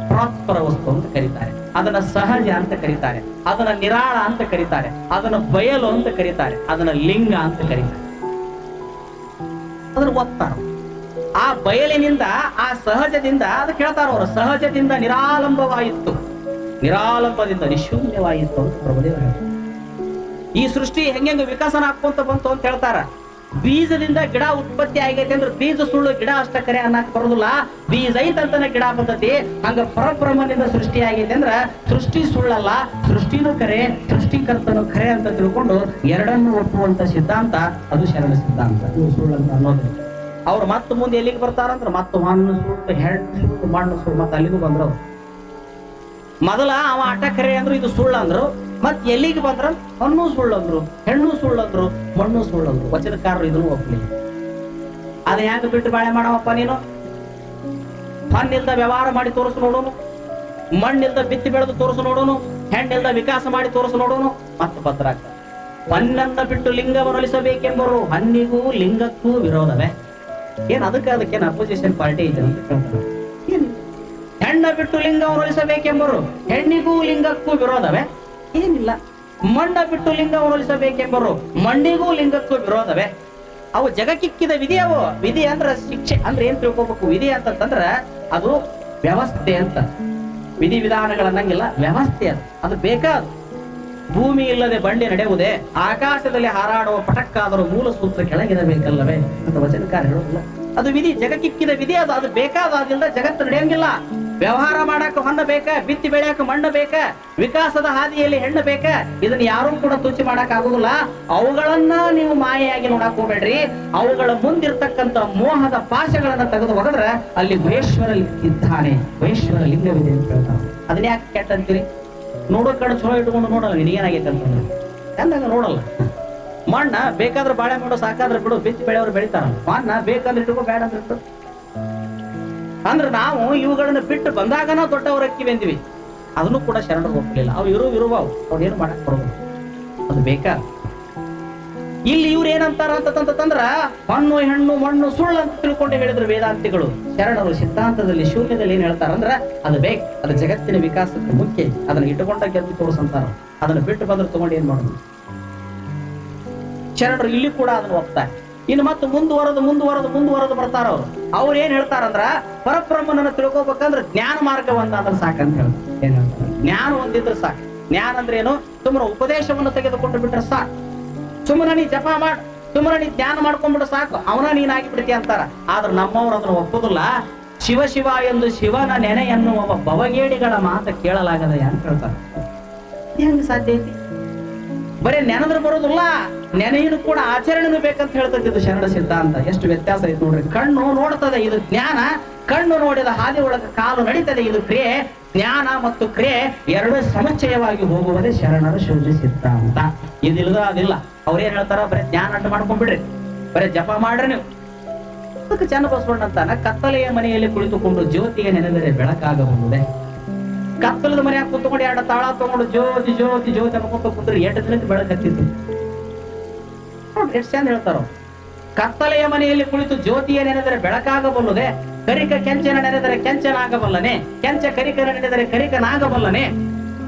ಪರಾತ್ಪರ ವಸ್ತು ಅಂತ ಕರೀತಾರೆ. ಅದನ್ನ ಸಹಜ ಅಂತ ಕರೀತಾರೆ, ಅದನ್ನ ನಿರಾಳ ಅಂತ ಕರೀತಾರೆ, ಅದನ್ನ ಬಯಲು ಅಂತ ಕರೀತಾರೆ, ಅದನ್ನ ಲಿಂಗ ಅಂತ ಕರೀತಾರೆ. ಅದನ್ನ ಒತ್ತಾರ ಆ ಬಯಲಿನಿಂದ, ಆ ಸಹಜದಿಂದ ಅದಕ್ಕೆ ಕೇಳ್ತಾರ ಅವರು, ಸಹಜದಿಂದ ನಿರಾಲಂಬವಾಯಿತು. ನಿರಾಲಂಬದಿಂದ ನಿಶೂನ್ಯವಾಯಿತು ಅಂತ. ಈ ಸೃಷ್ಟಿ ಹೆಂಗೆಂಗ ವಿಕಸನ ಆಗ್ಕೊಂತ ಬಂತು ಅಂತ ಹೇಳ್ತಾರ. ಬೀಜದಿಂದ ಗಿಡ ಉತ್ಪತ್ತಿ ಆಗೈತೆ ಅಂದ್ರೆ ಬೀಜ ಸುಳ್ಳು ಗಿಡ ಅಷ್ಟ ಕರೆ ಅನ್ನಕ್ ಬರೋದಿಲ್ಲ. ಬೀಜ ಐತಂತನ ಗಿಡ ಬಂದತಿ. ಹಂಗ ಪರಬ್ರಹ್ಮನಿಂದ ಸೃಷ್ಟಿ ಆಗೈತೆ ಅಂದ್ರ ಸೃಷ್ಟಿ ಸುಳ್ಳಲ್ಲ ಸೃಷ್ಟಿನೂ ಕರೆ ಸೃಷ್ಟಿಕರ್ತನು ಕರೆ ಅಂತ ತಿಳ್ಕೊಂಡು ಎರಡನ್ನು ಒಪ್ಪುವಂತ ಸಿದ್ಧಾಂತ ಅದು ಶರಣ ಸಿದ್ಧಾಂತ. ಸುಳ್ಳಂತ ಅನ್ನೋದು. ಅವ್ರು ಮತ್ತೆ ಮುಂದೆ ಎಲ್ಲಿಗೆ ಬರ್ತಾರಂದ್ರ ಮತ್ತೆ ಮಣ್ಣು ಸುಳ್ಳು ಹೆಣ್ಣು ಸುಳ್ಳು ಮಣ್ಣು ಸುಳ್ಳು ಮತ್ತೆ ಅಲ್ಲಿಗೂ ಬಂದ್ರು ಮೊದಲ ಅವ ಆಟ ಕರೆ ಅಂದ್ರು ಇದು ಸುಳ್ಳು ಅಂದ್ರು. ಮತ್ ಎಲ್ಲಿಗೆ ಬಂದ್ರ ಹಣ್ಣು ಸುಳ್ಳಂದ್ರು ಹೆಣ್ಣು ಸುಳ್ಳಂದ್ರು ಮಣ್ಣು ಸುಳ್ಳಂದ್ರು ವಚನಕಾರರು ಇದ್ರು ಒಪ್ಪಲಿಲ್ಲ ಅದ ಹೆಂಗ ಬಿಟ್ಟು ಬಾಳೆ ಮಾಡವಪ್ಪ ನೀನು? ಹಣ್ಣಿಲ್ದ ವ್ಯವಹಾರ ಮಾಡಿ ತೋರಿಸು ನೋಡೋನು. ಮಣ್ಣಿಲ್ದ ಬಿತ್ತಿ ಬೆಳೆದು ತೋರಿಸು ನೋಡೋನು. ಹೆಣ್ಣಿಲ್ದ ವಿಕಾಸ ಮಾಡಿ ತೋರಿಸು ನೋಡೋನು. ಮತ್ತೆ ಪತ್ರ ಹಣ್ಣನ್ನ ಬಿಟ್ಟು ಲಿಂಗವನ್ನೊಲಿಸಬೇಕೆಂಬರು ಹಣ್ಣಿಗೂ ಲಿಂಗಕ್ಕೂ ವಿರೋಧವೇ. ಏನ್ ಅದಕ್ಕೆ ಅದಕ್ಕೇನು ಅಪೋಸಿಷನ್ ಪಾರ್ಟಿ ಇದೆ ಅಂತ. ಹೆಣ್ಣ ಬಿಟ್ಟು ಲಿಂಗವನ್ನು ಉಳಿಸಬೇಕೆಂಬರು ಹೆಣ್ಣಿಗೂ ಲಿಂಗಕ್ಕೂ ವಿರೋಧವೇ? ಏನಿಲ್ಲ. ಮಂಡ ಬಿಟ್ಟು ಲಿಂಗ ಉಳಿಸಬೇಕೆಂಬರು ಮಂಡಿಗೂ ಲಿಂಗಕ್ಕೂ ವಿರೋಧವೇ. ಅವು ಜಗಕ್ಕಿಕ್ಕಿದ ವಿಧಿ ಅವು. ವಿಧಿ ಅಂದ್ರ ಶಿಕ್ಷೆ. ಅಂದ್ರೆ ಏನ್ ತಿಳ್ಕೊಬೇಕು? ವಿಧಿ ಅಂತಂದ್ರ ಅದು ವ್ಯವಸ್ಥೆ ಅಂತ. ವಿಧಿ ವಿಧಾನಗಳನ್ನಂಗಿಲ್ಲ ವ್ಯವಸ್ಥೆ ಅದು. ಅದು ಬೇಕಾದ ಭೂಮಿ ಇಲ್ಲದೆ ಬಂಡಿ ನಡೆಯುವುದೇ? ಆಕಾಶದಲ್ಲಿ ಹಾರಾಡುವ ಪಟಕ್ಕಾದರೂ ಮೂಲ ಸೂತ್ರ ಕೆಳಗಿರಬೇಕಲ್ಲವೇ ಅಂತ ವಚನಕಾರ ಹೇಳುವುದಿಲ್ಲ. ಅದು ವಿಧಿ. ಜಗಕ್ಕಿಕ್ಕಿದ ವಿಧಿ ಅದು. ಅದು ಬೇಕಾದಾದ್ರಿಂದ ಜಗತ್ತು ನಡೆಯಂಗಿಲ್ಲ. ವ್ಯವಹಾರ ಮಾಡಕ್ಕೆ ಹೊನ್ನ ಬೇಕ, ಬಿತ್ತಿ ಬೆಳೆಯಕ್ಕೆ ಮಣ್ಣು ಬೇಕ, ವಿಕಾಸದ ಹಾದಿಯಲ್ಲಿ ಹೆಣ್ಣು ಬೇಕ, ಇದನ್ನ ಯಾರೂ ಕೂಡ ತುಚಿ ಮಾಡಕ್ ಆಗುದಿಲ್ಲ. ಅವುಗಳನ್ನ ನೀವು ಮಾಯೆಯಾಗಿ ನೋಡಕ್ ಹೋಗ್ಬೇಡ್ರಿ. ಅವುಗಳ ಮುಂದಿರ್ತಕ್ಕಂತ ಮೋಹದ ಪಾಶಗಳನ್ನ ತೆಗೆದು ಹೊಡೆದ್ರೆ ಅಲ್ಲಿ ಮಹೇಶ್ವರ ಇದ್ದಾನೆ. ಮಹೇಶ್ವರ ಲಿಂಗವಿದೆ ಅಂತ ಹೇಳ್ತಾರೆ ಅದನ್ನ ಯಾಕೆ ಕೆಟ್ಟ ಅಂತೀರಿ? ನೋಡೋ ಕಡೆ ಚಲೋ ಇಟ್ಕೊಂಡು ನೋಡಲ್ಲ ನಿನಗೇನಾಗೈತೆ ಅಂತಂದ್ರೆ ಅಂದಾಗ ನೋಡಲ್ಲ. ಮಣ್ಣ ಬೇಕಾದ್ರೆ ಬಾಳೆ ಮಾಡೋ ಸಾಕಾದ್ರೆ ಬಿಡು, ಬಿತ್ತಿ ಬೆಳೆಯವ್ರು ಬೆಳಿತಾರ ಮಣ್ಣ ಬೇಕಂದ್ರೆ ಇಟ್ಕೋ ಬೇಡ ಅಂದ್ರೆ ಅಂದ್ರೆ ನಾವು ಇವುಗಳನ್ನ ಬಿಟ್ಟು ಬಂದಾಗ ನಾವು ದೊಡ್ಡವ್ರ ಅಕ್ಕಿವಿ ಅಂದ್ವಿ. ಅದನ್ನು ಕೂಡ ಶರಣರು ಒಪ್ಪಲಿಲ್ಲ. ಅವು ಇರು ಇರುವ ಅವು ಅವ್ರೇನು ಮಾಡಕ್ ಬರೋದು ಅದು ಬೇಕಾ? ಇಲ್ಲಿ ಇವ್ರು ಏನಂತಾರ ಅಂತಂತಂದ್ರ ಹಣ್ಣು, ಹೆಣ್ಣು, ಮಣ್ಣು, ಸುಳ್ಳು ಅಂತ ತಿಳ್ಕೊಂಡು ಹೇಳಿದ್ರು ವೇದಾಂತಿಗಳು. ಶರಣರು ಸಿದ್ಧಾಂತದಲ್ಲಿ, ಶೂನ್ಯದಲ್ಲಿ ಏನ್ ಹೇಳ್ತಾರಂದ್ರ ಅದು ಬೇಕು, ಅದು ಜಗತ್ತಿನ ವಿಕಾಸಕ್ಕೆ ಮುಖ್ಯ. ಅದನ್ನ ಇಟ್ಟುಕೊಂಡ ಗೆದ್ದು ತೋರಿಸಂತಾರ. ಅದನ್ನ ಬಿಟ್ಟು ಬಂದ್ರೆ ತಗೊಂಡು ಏನ್ ಮಾಡೋದು? ಶರಣರು ಇಲ್ಲಿ ಕೂಡ ಅದನ್ನ ಒಪ್ತಾರೆ. ಇನ್ನು ಮತ್ತೆ ಮುಂದುವರೆದು ಮುಂದುವರೆದು ಮುಂದುವರೆದು ಬರ್ತಾರ ಅವ್ರು. ಅವ್ರು ಏನ್ ಹೇಳ್ತಾರಂದ್ರ ಪರಬ್ರಹ್ಮನನ್ನ ತಿಳ್ಕೊಬೇಕಂದ್ರ ಜ್ಞಾನ ಮಾರ್ಗ ಒಂದಾದ್ರೆ ಸಾಕಂತ ಹೇಳ್ತಾರೆ. ಏನ್ ಹೇಳ್ತಾರೆ? ಜ್ಞಾನ ಒಂದಿದ್ರೆ ಸಾಕು. ಜ್ಞಾನ ಅಂದ್ರೆ ಏನು? ಸುಮ್ಮನೆ ಉಪದೇಶವನ್ನು ತೆಗೆದುಕೊಂಡು ಬಿಟ್ರೆ ಸಾಕು. ಸುಮ್ಮನೆ ನೀ ಜಪ ಮಾಡ್. ಸುಮ್ಮನೆ ನೀ ಧ್ಯಾನ ಮಾಡ್ಕೊಂಡ್ಬಿಟ್ರೆ ಸಾಕು. ಅವನ ನೀನಾಗಿ ಬಿಡ್ತಿ ಅಂತಾರ. ಆದ್ರೆ ನಮ್ಮವ್ರು ಅದನ್ನ ಒಪ್ಪುದಿಲ್ಲ. ಶಿವ ಶಿವ ಎಂದು ಶಿವನ ನೆನೆ ಒಬ್ಬ ಬವಗೇಡಿಗಳ ಮಾತು ಕೇಳಲಾಗದ ಅಂತ ಹೇಳ್ತಾರೆ. ಹೆಂಗ್ ಸಾಧ್ಯ ಐತಿ? ಬರೀ ನೆನದ್ರ ಬರೋದಿಲ್ಲ. ನೆನೆಯನ್ನು ಕೂಡ ಆಚರಣೆನೂ ಬೇಕಂತ ಹೇಳ್ತದೆ ಇದು ಶರಣ ಸಿದ್ಧಾಂತ. ಎಷ್ಟು ವ್ಯತ್ಯಾಸ ಐತೆ ನೋಡ್ರಿ. ಕಣ್ಣು ನೋಡ್ತದೆ ಇದು ಜ್ಞಾನ. ಕಣ್ಣು ನೋಡಿದ ಹಾದಿ ಒಳಗ ಕಾಲು ನಡೀತದೆ ಇದು ಕ್ರಿಯೆ. ಜ್ಞಾನ ಮತ್ತು ಕ್ರಿಯೆ ಎರಡು ಸಮುಚ್ಚಯವಾಗಿ ಹೋಗುವುದೇ ಶರಣರ ಶೂನ್ಯ ಸಿದ್ಧಾಂತ. ಇದಿಲ್ಲದ ಅದಿಲ್ಲ ಅವ್ರೇನ್ ಹೇಳ್ತಾರ? ಬರೀ ಜ್ಞಾನ ಅಡ್ಡ ಮಾಡ್ಕೊಂಡ್ಬಿಡ್ರಿ. ಬರೀ ಜಪ ಮಾಡ್ರಿ ನೀವು. ಅದಕ್ಕೆ ಚನ್ನಬಸವಣ್ಣ ಅಂತಾನ ಕತ್ತಲೆಯ ಮನೆಯಲ್ಲಿ ಕುಳಿತುಕೊಂಡು ಜ್ಯೋತಿಗೆ ನೆನೆದರೆ ಬೆಳಕಾಗಬಹುದೇ? ಕತ್ತಲದ ಮನೆಯಾಗ ಕುತ್ಕೊಂಡು ಎರಡು ತಾಳ ತಗೊಂಡು ಜ್ಯೋತಿ ಜ್ಯೋತಿ ಜ್ಯೋತಿ ಅನ್ಕೊಂತ ಕುಂತ್ರೆ ಎಂಟು ದಿನ ಬೆಳಕು ನೋಡ್ರಿ ಎಷ್ಟು ಚಂದ ಹೇಳ್ತಾರ. ಕತ್ತಲೆಯ ಮನೆಯಲ್ಲಿ ಕುಳಿತು ಜ್ಯೋತಿಯ ನೆನೆದರೆ ಬೆಳಕಾಗಬಲ್ಲದೆ, ಕರಿಕ ಕೆಂಚನ ನೆನೆದರೆ ಕೆಂಚನಾಗಬಲ್ಲನೆ, ಕೆಂಚ ಕರಿಕನ ನೆನೆದರೆ ಕರಿಕನಾಗಬಲ್ಲನೆ,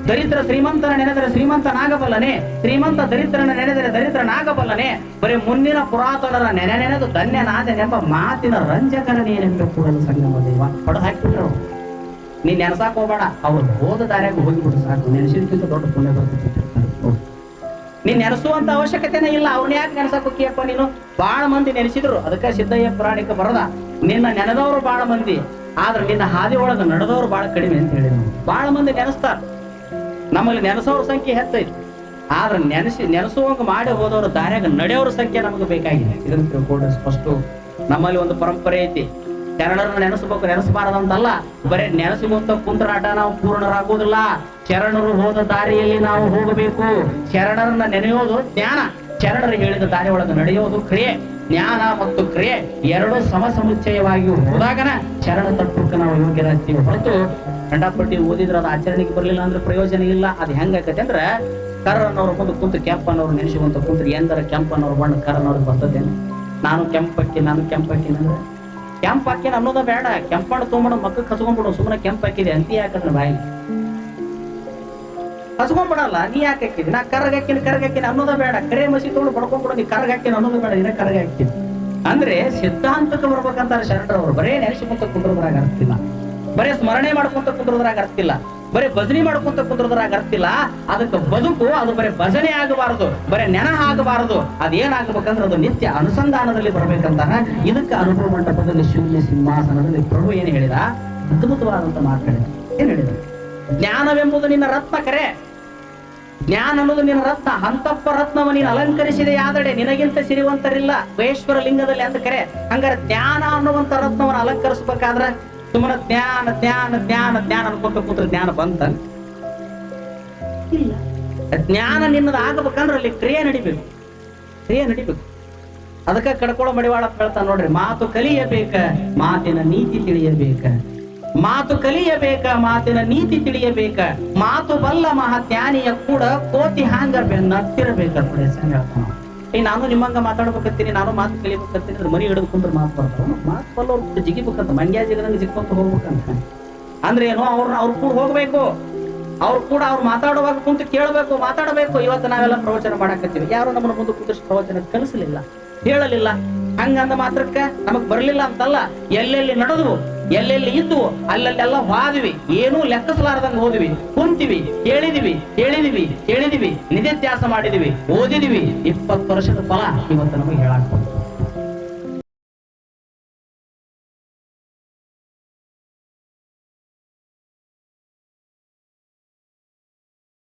ದರಿದ್ರ ಶ್ರೀಮಂತನ ನೆನೆದರೆ ಶ್ರೀಮಂತನಾಗಬಲ್ಲನೆ, ಶ್ರೀಮಂತ ದರಿದ್ರನ ನೆನೆದರೆ ದರಿದ್ರನಾಗಬಲ್ಲನೆ, ಬರೀ ಮುಂದಿನ ಪುರಾತನರ ನೆನೆ ನೆನೆದು ಧನ್ಯನಾದನೆಂಬ ಮಾತಿನ ರಂಜಕರನೇನೆಂಬ ಕೂಡಲು ಸಂಗಮ ದೇವ. ಹೊಡೆದು ಹಾಕಿಬಿಟ್ರು. ನೀನ್ ನೆನ್ಸಾಕ್ ಹೋಗ್ಬೇಡ. ಅವ್ರು ಹೋದ ದಾರ್ಯಾಗ ಹೋಗಿಬಿಡು ಸಾಕು. ನೆನೆಸಿದ್ಕಿಂತ ದೊಡ್ಡ ಪುಣ್ಯ ಬರ್ತೈತಿ. ನೀನ್ ನೆನೆಸುವಂತ ಅವಶ್ಯಕತೆನೇ ಇಲ್ಲ. ಅವ್ನ ಯಾಕೆ ನೆನೆಸಕ್ ಹೋಗಿಯಪ್ಪ ನೀನು? ಬಾಳ ಮಂದಿ ನೆನೆಸಿದ್ರು. ಅದಕ್ಕೆ ಸಿದ್ದಯ್ಯ ಪುರಾಣಿಕ ಬರದ, ನಿನ್ನ ನೆನೆದವರು ಬಾಳ ಮಂದಿ, ಆದ್ರೆ ನಿನ್ನ ಹಾದಿ ಒಳಗ ನಡೆದವರು ಬಾಳ ಕಡಿಮೆ ಅಂತ ಹೇಳಿ ಬಾಳ ಮಂದಿ ನೆನೆಸ್ತಾರ. ನಮ್ಮಲ್ಲಿ ನೆನೆಸೋರ ಸಂಖ್ಯೆ ಹೆಚ್ಚೈತಿ. ಆದ್ರೆ ನೆನೆಸಿ, ನೆನೆಸುವಂಗ ಮಾಡಿ ಹೋದವ್ರ ದಾರ್ಯಾಗ ನಡೆಯೋರ ಸಂಖ್ಯೆ ನಮಗೆ ಬೇಕಾಗಿದೆ. ಇದನ್ನ ತಿಳ್ಕೊಂಡು ಸ್ಪಷ್ಟ ನಮ್ಮಲ್ಲಿ ಒಂದು ಪರಂಪರೆ ಐತಿ. ಶರಣರನ್ನ ನೆನೆಸ್ಬೇಕು, ನೆನೆಸಬಾರದಂತಲ್ಲ. ಬರೇ ನೆನೆಸುವಂತ ಕುಂತ್ರಾಟ ನಾವು ಪೂರ್ಣರಾಗುವುದಿಲ್ಲ ಶರಣರು ಹೋದ ದಾರಿಯಲ್ಲಿ ನಾವು ಹೋಗಬೇಕು. ಶರಣರನ್ನ ನೆನೆಯೋದು ಜ್ಞಾನ. ಶರಣರು ಹೇಳಿದ ದಾರಿ ಒಳಗೆ ನಡೆಯೋದು ಕ್ರಿಯೆ. ಜ್ಞಾನ ಮತ್ತು ಕ್ರಿಯೆ ಎರಡು ಸಮಸಮುಚ್ಚಯವಾಗಿ ಹೋದಾಗನ ಶರಣ ತತ್ವಕ್ಕೆ ನಾವು ಯೋಗ್ಯರಾಗ್ತೀವಿ ಹೊರತು ಕಂಡಪಟ್ಟಿ ಓದಿದ್ರೆ ಅದು ಆಚರಣೆಗೆ ಬರಲಿಲ್ಲ ಅಂದ್ರೆ ಪ್ರಯೋಜನ ಇಲ್ಲ. ಅದು ಹೆಂಗಾಕತ್ತೆ ಅಂದ್ರೆ ಕರ್ರನ್ನವ್ರು ಮುಂದೆ ಕುಂತು ಕೆಂಪನವ್ರು ನೆನೆಸುವಂತ ಕುಂತ್ರಿ ಎಂದರ ಕೆಂಪನವ್ರು ಬಣ್ಣ ಕರ್ರನವ್ರು ಬರ್ತದೇನು? ನಾನು ಕೆಂಪಕ್ಕಿ ನಾನು ಕೆಂಪಕ್ಕಿ ಅಂದ್ರೆ ಕೆಂಪ್ ಹಾಕಿನ ಅನ್ನೋದ ಬೇಡ. ಕೆಂಪಣ್ಣ ತೊಗೊಂಡು ಮಕ್ಕ ಕಸ್ಕೊಂಡ್ಬಿಡು ಸುಮ್ಮನೆ ಕೆಂಪ್ ಹಾಕಿದೆ. ಅಂತಿ ಯಾಕಂದ್ರೆ ಬಾಯಿ. ಕಸ್ಕೊಂಬಿಡಲ್ಲ ನೀ ಯಾಕೆ ಹಾಕಿದಿ? ನಾ ಕರ್ಗ ಹಾಕಿನ, ಕರ್ಗ ಅನ್ನೋದ ಬೇಡ. ಕರೆ ಮಸಿ ತೊಗೊಂಡು ಬಡ್ಕೊಂಡ್ಬಿಡು, ನೀ ಕರ್ಗ ಹಾಕಿನ ಅನ್ನೋದು ಬೇಡ. ಇನ್ನ ಕರ್ಗ ಹಾಕಿನ ಅಂದ್ರೆ ಸಿದ್ಧಾಂತಕ್ಕೆ ಬರ್ಬೇಕಂತಾರೆ ಶರಣರವ್ರು ಬರೇ ನೆನೆಸ್ಕೊಂತ ಕುಂದ್ರದ್ರಾಗ ಅರ್ತಿಲ್ಲ ಬರೇ ಸ್ಮರಣೆ ಮಾಡ್ಕೊಂತ ಕುಂದ್ರದ್ರಾಗ ಅರ್ತಿಲ್ಲ ಬರೀ ಭಜನೆ ಮಾಡ್ಕೊಂತ ಕುಂದ್ರದ್ರಾಗ ಅರ್ತಿಲ್ಲ ಅದಕ್ಕೆ ಬದುಕು, ಅದು ಬರೀ ಭಜನೆ ಆಗಬಾರದು, ಬರೀ ನೆನ ಆಗಬಾರದು. ಅದೇನಾಗಬೇಕಂದ್ರೆ ಅದು ನಿತ್ಯ ಅನುಸಂಧಾನದಲ್ಲಿ ಬರಬೇಕಂತ ಇದಕ್ಕೆ ಅನುಭವ ಮಂಟಪದಲ್ಲಿ ಶೂನ್ಯ ಸಿಂಹಾಸನದಲ್ಲಿ ಪ್ರಭು ಏನು ಹೇಳಿದ? ಅದ್ಭುತವಾದಂತ ಮಾತು ಹೇಳಿದ ಏನ್ ಹೇಳಿದ? ಜ್ಞಾನವೆಂಬುದು ನಿನ್ನ ರತ್ನ ಕರೆ. ಜ್ಞಾನ ಅನ್ನೋದು ನಿನ್ನ ರತ್ನ. ಹಂತಪ್ಪ ರತ್ನವ ನೀನು ಅಲಂಕರಿಸಿದೆ ಯಾದಡೆ. ನಿನಗಿಂತ ಸಿರಿವಂತರಿಲ್ಲ. ಮಹೇಶ್ವರ ಲಿಂಗದಲ್ಲಿ ಅಂತ ಕರೆ. ಹಂಗಾರೆ ಜ್ಞಾನ ಅನ್ನುವಂತ ರತ್ನವನ್ನು ಅಲಂಕರಿಸಬೇಕಾದ್ರೆ ಸುಮ್ಮನೆ ಜ್ಞಾನ ಜ್ಞಾನ ಜ್ಞಾನ ಜ್ಞಾನ ಅನ್ಕೊಂತ ಕೂತ್ರೆ ಜ್ಞಾನ ಬಂತ? ಇಲ್ಲ. ಜ್ಞಾನ ನಿನ್ನದು ಆಗಬೇಕಂದ್ರೆ ಅಲ್ಲಿ ಕ್ರಿಯೆ ನಡಿಬೇಕು. ಕ್ರಿಯೆ ನಡಿಬೇಕು. ಅದಕ್ಕ ಕಡ್ಕೊಳ್ಳೋ ಮಡಿವಾಳ ಹೇಳ್ತಾ ನೋಡ್ರಿ ಮಾತು ಕಲಿಯಬೇಕ ಮಾತಿನ ನೀತಿ ತಿಳಿಯಬೇಕ. ಮಾತು ಕಲಿಯಬೇಕ ಮಾತಿನ ನೀತಿ ತಿಳಿಯಬೇಕ. ಮಾತು ಬಲ್ಲ ಮಹಾಜ್ಞಾನಿಯ ಕೂಡ ಕೋತಿ ಹಾಂಗ ನತ್ತಿರಬೇಕ ನೋಡಿ ಹೇಳ್ತಾನೆ ಹೇಳ್ತಾನ. ಏ, ನಾನು ನಿಮ್ಮಂಗ ಮಾತಾಡ್ಬೇಕಂತೀನಿ, ನಾನು ಮಾತು ಕಲಿಬೇಕಂತೀನಿ ಅಂದ್ರೆ ಮನಿ ಹಿಡಿದುಕೊಂಡ್ರೆ ಮಾತು ಬರ್ತಾವ. ಮಾತು ಬಲ್ಲವ್ರು ಜಿಗಿಬೇಕಂತ ಮಂಡ್ಯ ಜಿಗದಂಗ ಜಿಕ್ಕೊಂತ ಹೋಗ್ಬೇಕಂತ. ಅಂದ್ರೆ ಏನೋ ಅವ್ರ ಅವ್ರ ಕೂಡ ಹೋಗ್ಬೇಕು. ಅವ್ರು ಕೂಡ ಅವ್ರು ಮಾತಾಡುವಾಗ ಕುಂತು ಕೇಳಬೇಕು, ಮಾತಾಡಬೇಕು. ಇವತ್ತು ನಾವೆಲ್ಲ ಪ್ರವಚನ ಮಾಡಾಕತ್ತೀವಿ. ಯಾರು ನಮ್ಮನ್ನ ಮುಂದೆ ಕೂತಷ್ಟು ಪ್ರವಚನ ಕಲಿಸಲಿಲ್ಲ, ಹೇಳಲಿಲ್ಲ. ಹಂಗಂದ ಮಾತ್ರಕ್ಕ ನಮಗ್ ಬರ್ಲಿಲ್ಲ ಅಂತಲ್ಲ, ಎಲ್ಲೆಲ್ಲಿ ನಡೆದ್ವು? ಎಲ್ಲೆಲ್ಲಿ ಇದ್ದು ಅಲ್ಲಲ್ಲೆಲ್ಲ ಹಾದ್ವಿ ಏನೂ ಲೆಕ್ಕಿಸಲಾರದಂಗೆ ಹೋದ್ವಿ. ಕುಂತಿವಿ ಕೇಳಿದಿವಿ ಕೇಳಿದಿವಿ ಕೇಳಿದಿವಿ ನಿಧಿತ್ಯಾಸ ಮಾಡಿದಿವಿ, ಓದಿದಿವಿ. ಇಪ್ಪತ್ತು ವರ್ಷದ ಫಲ ಇವತ್ತು ನಮಗೆ ಬಂತು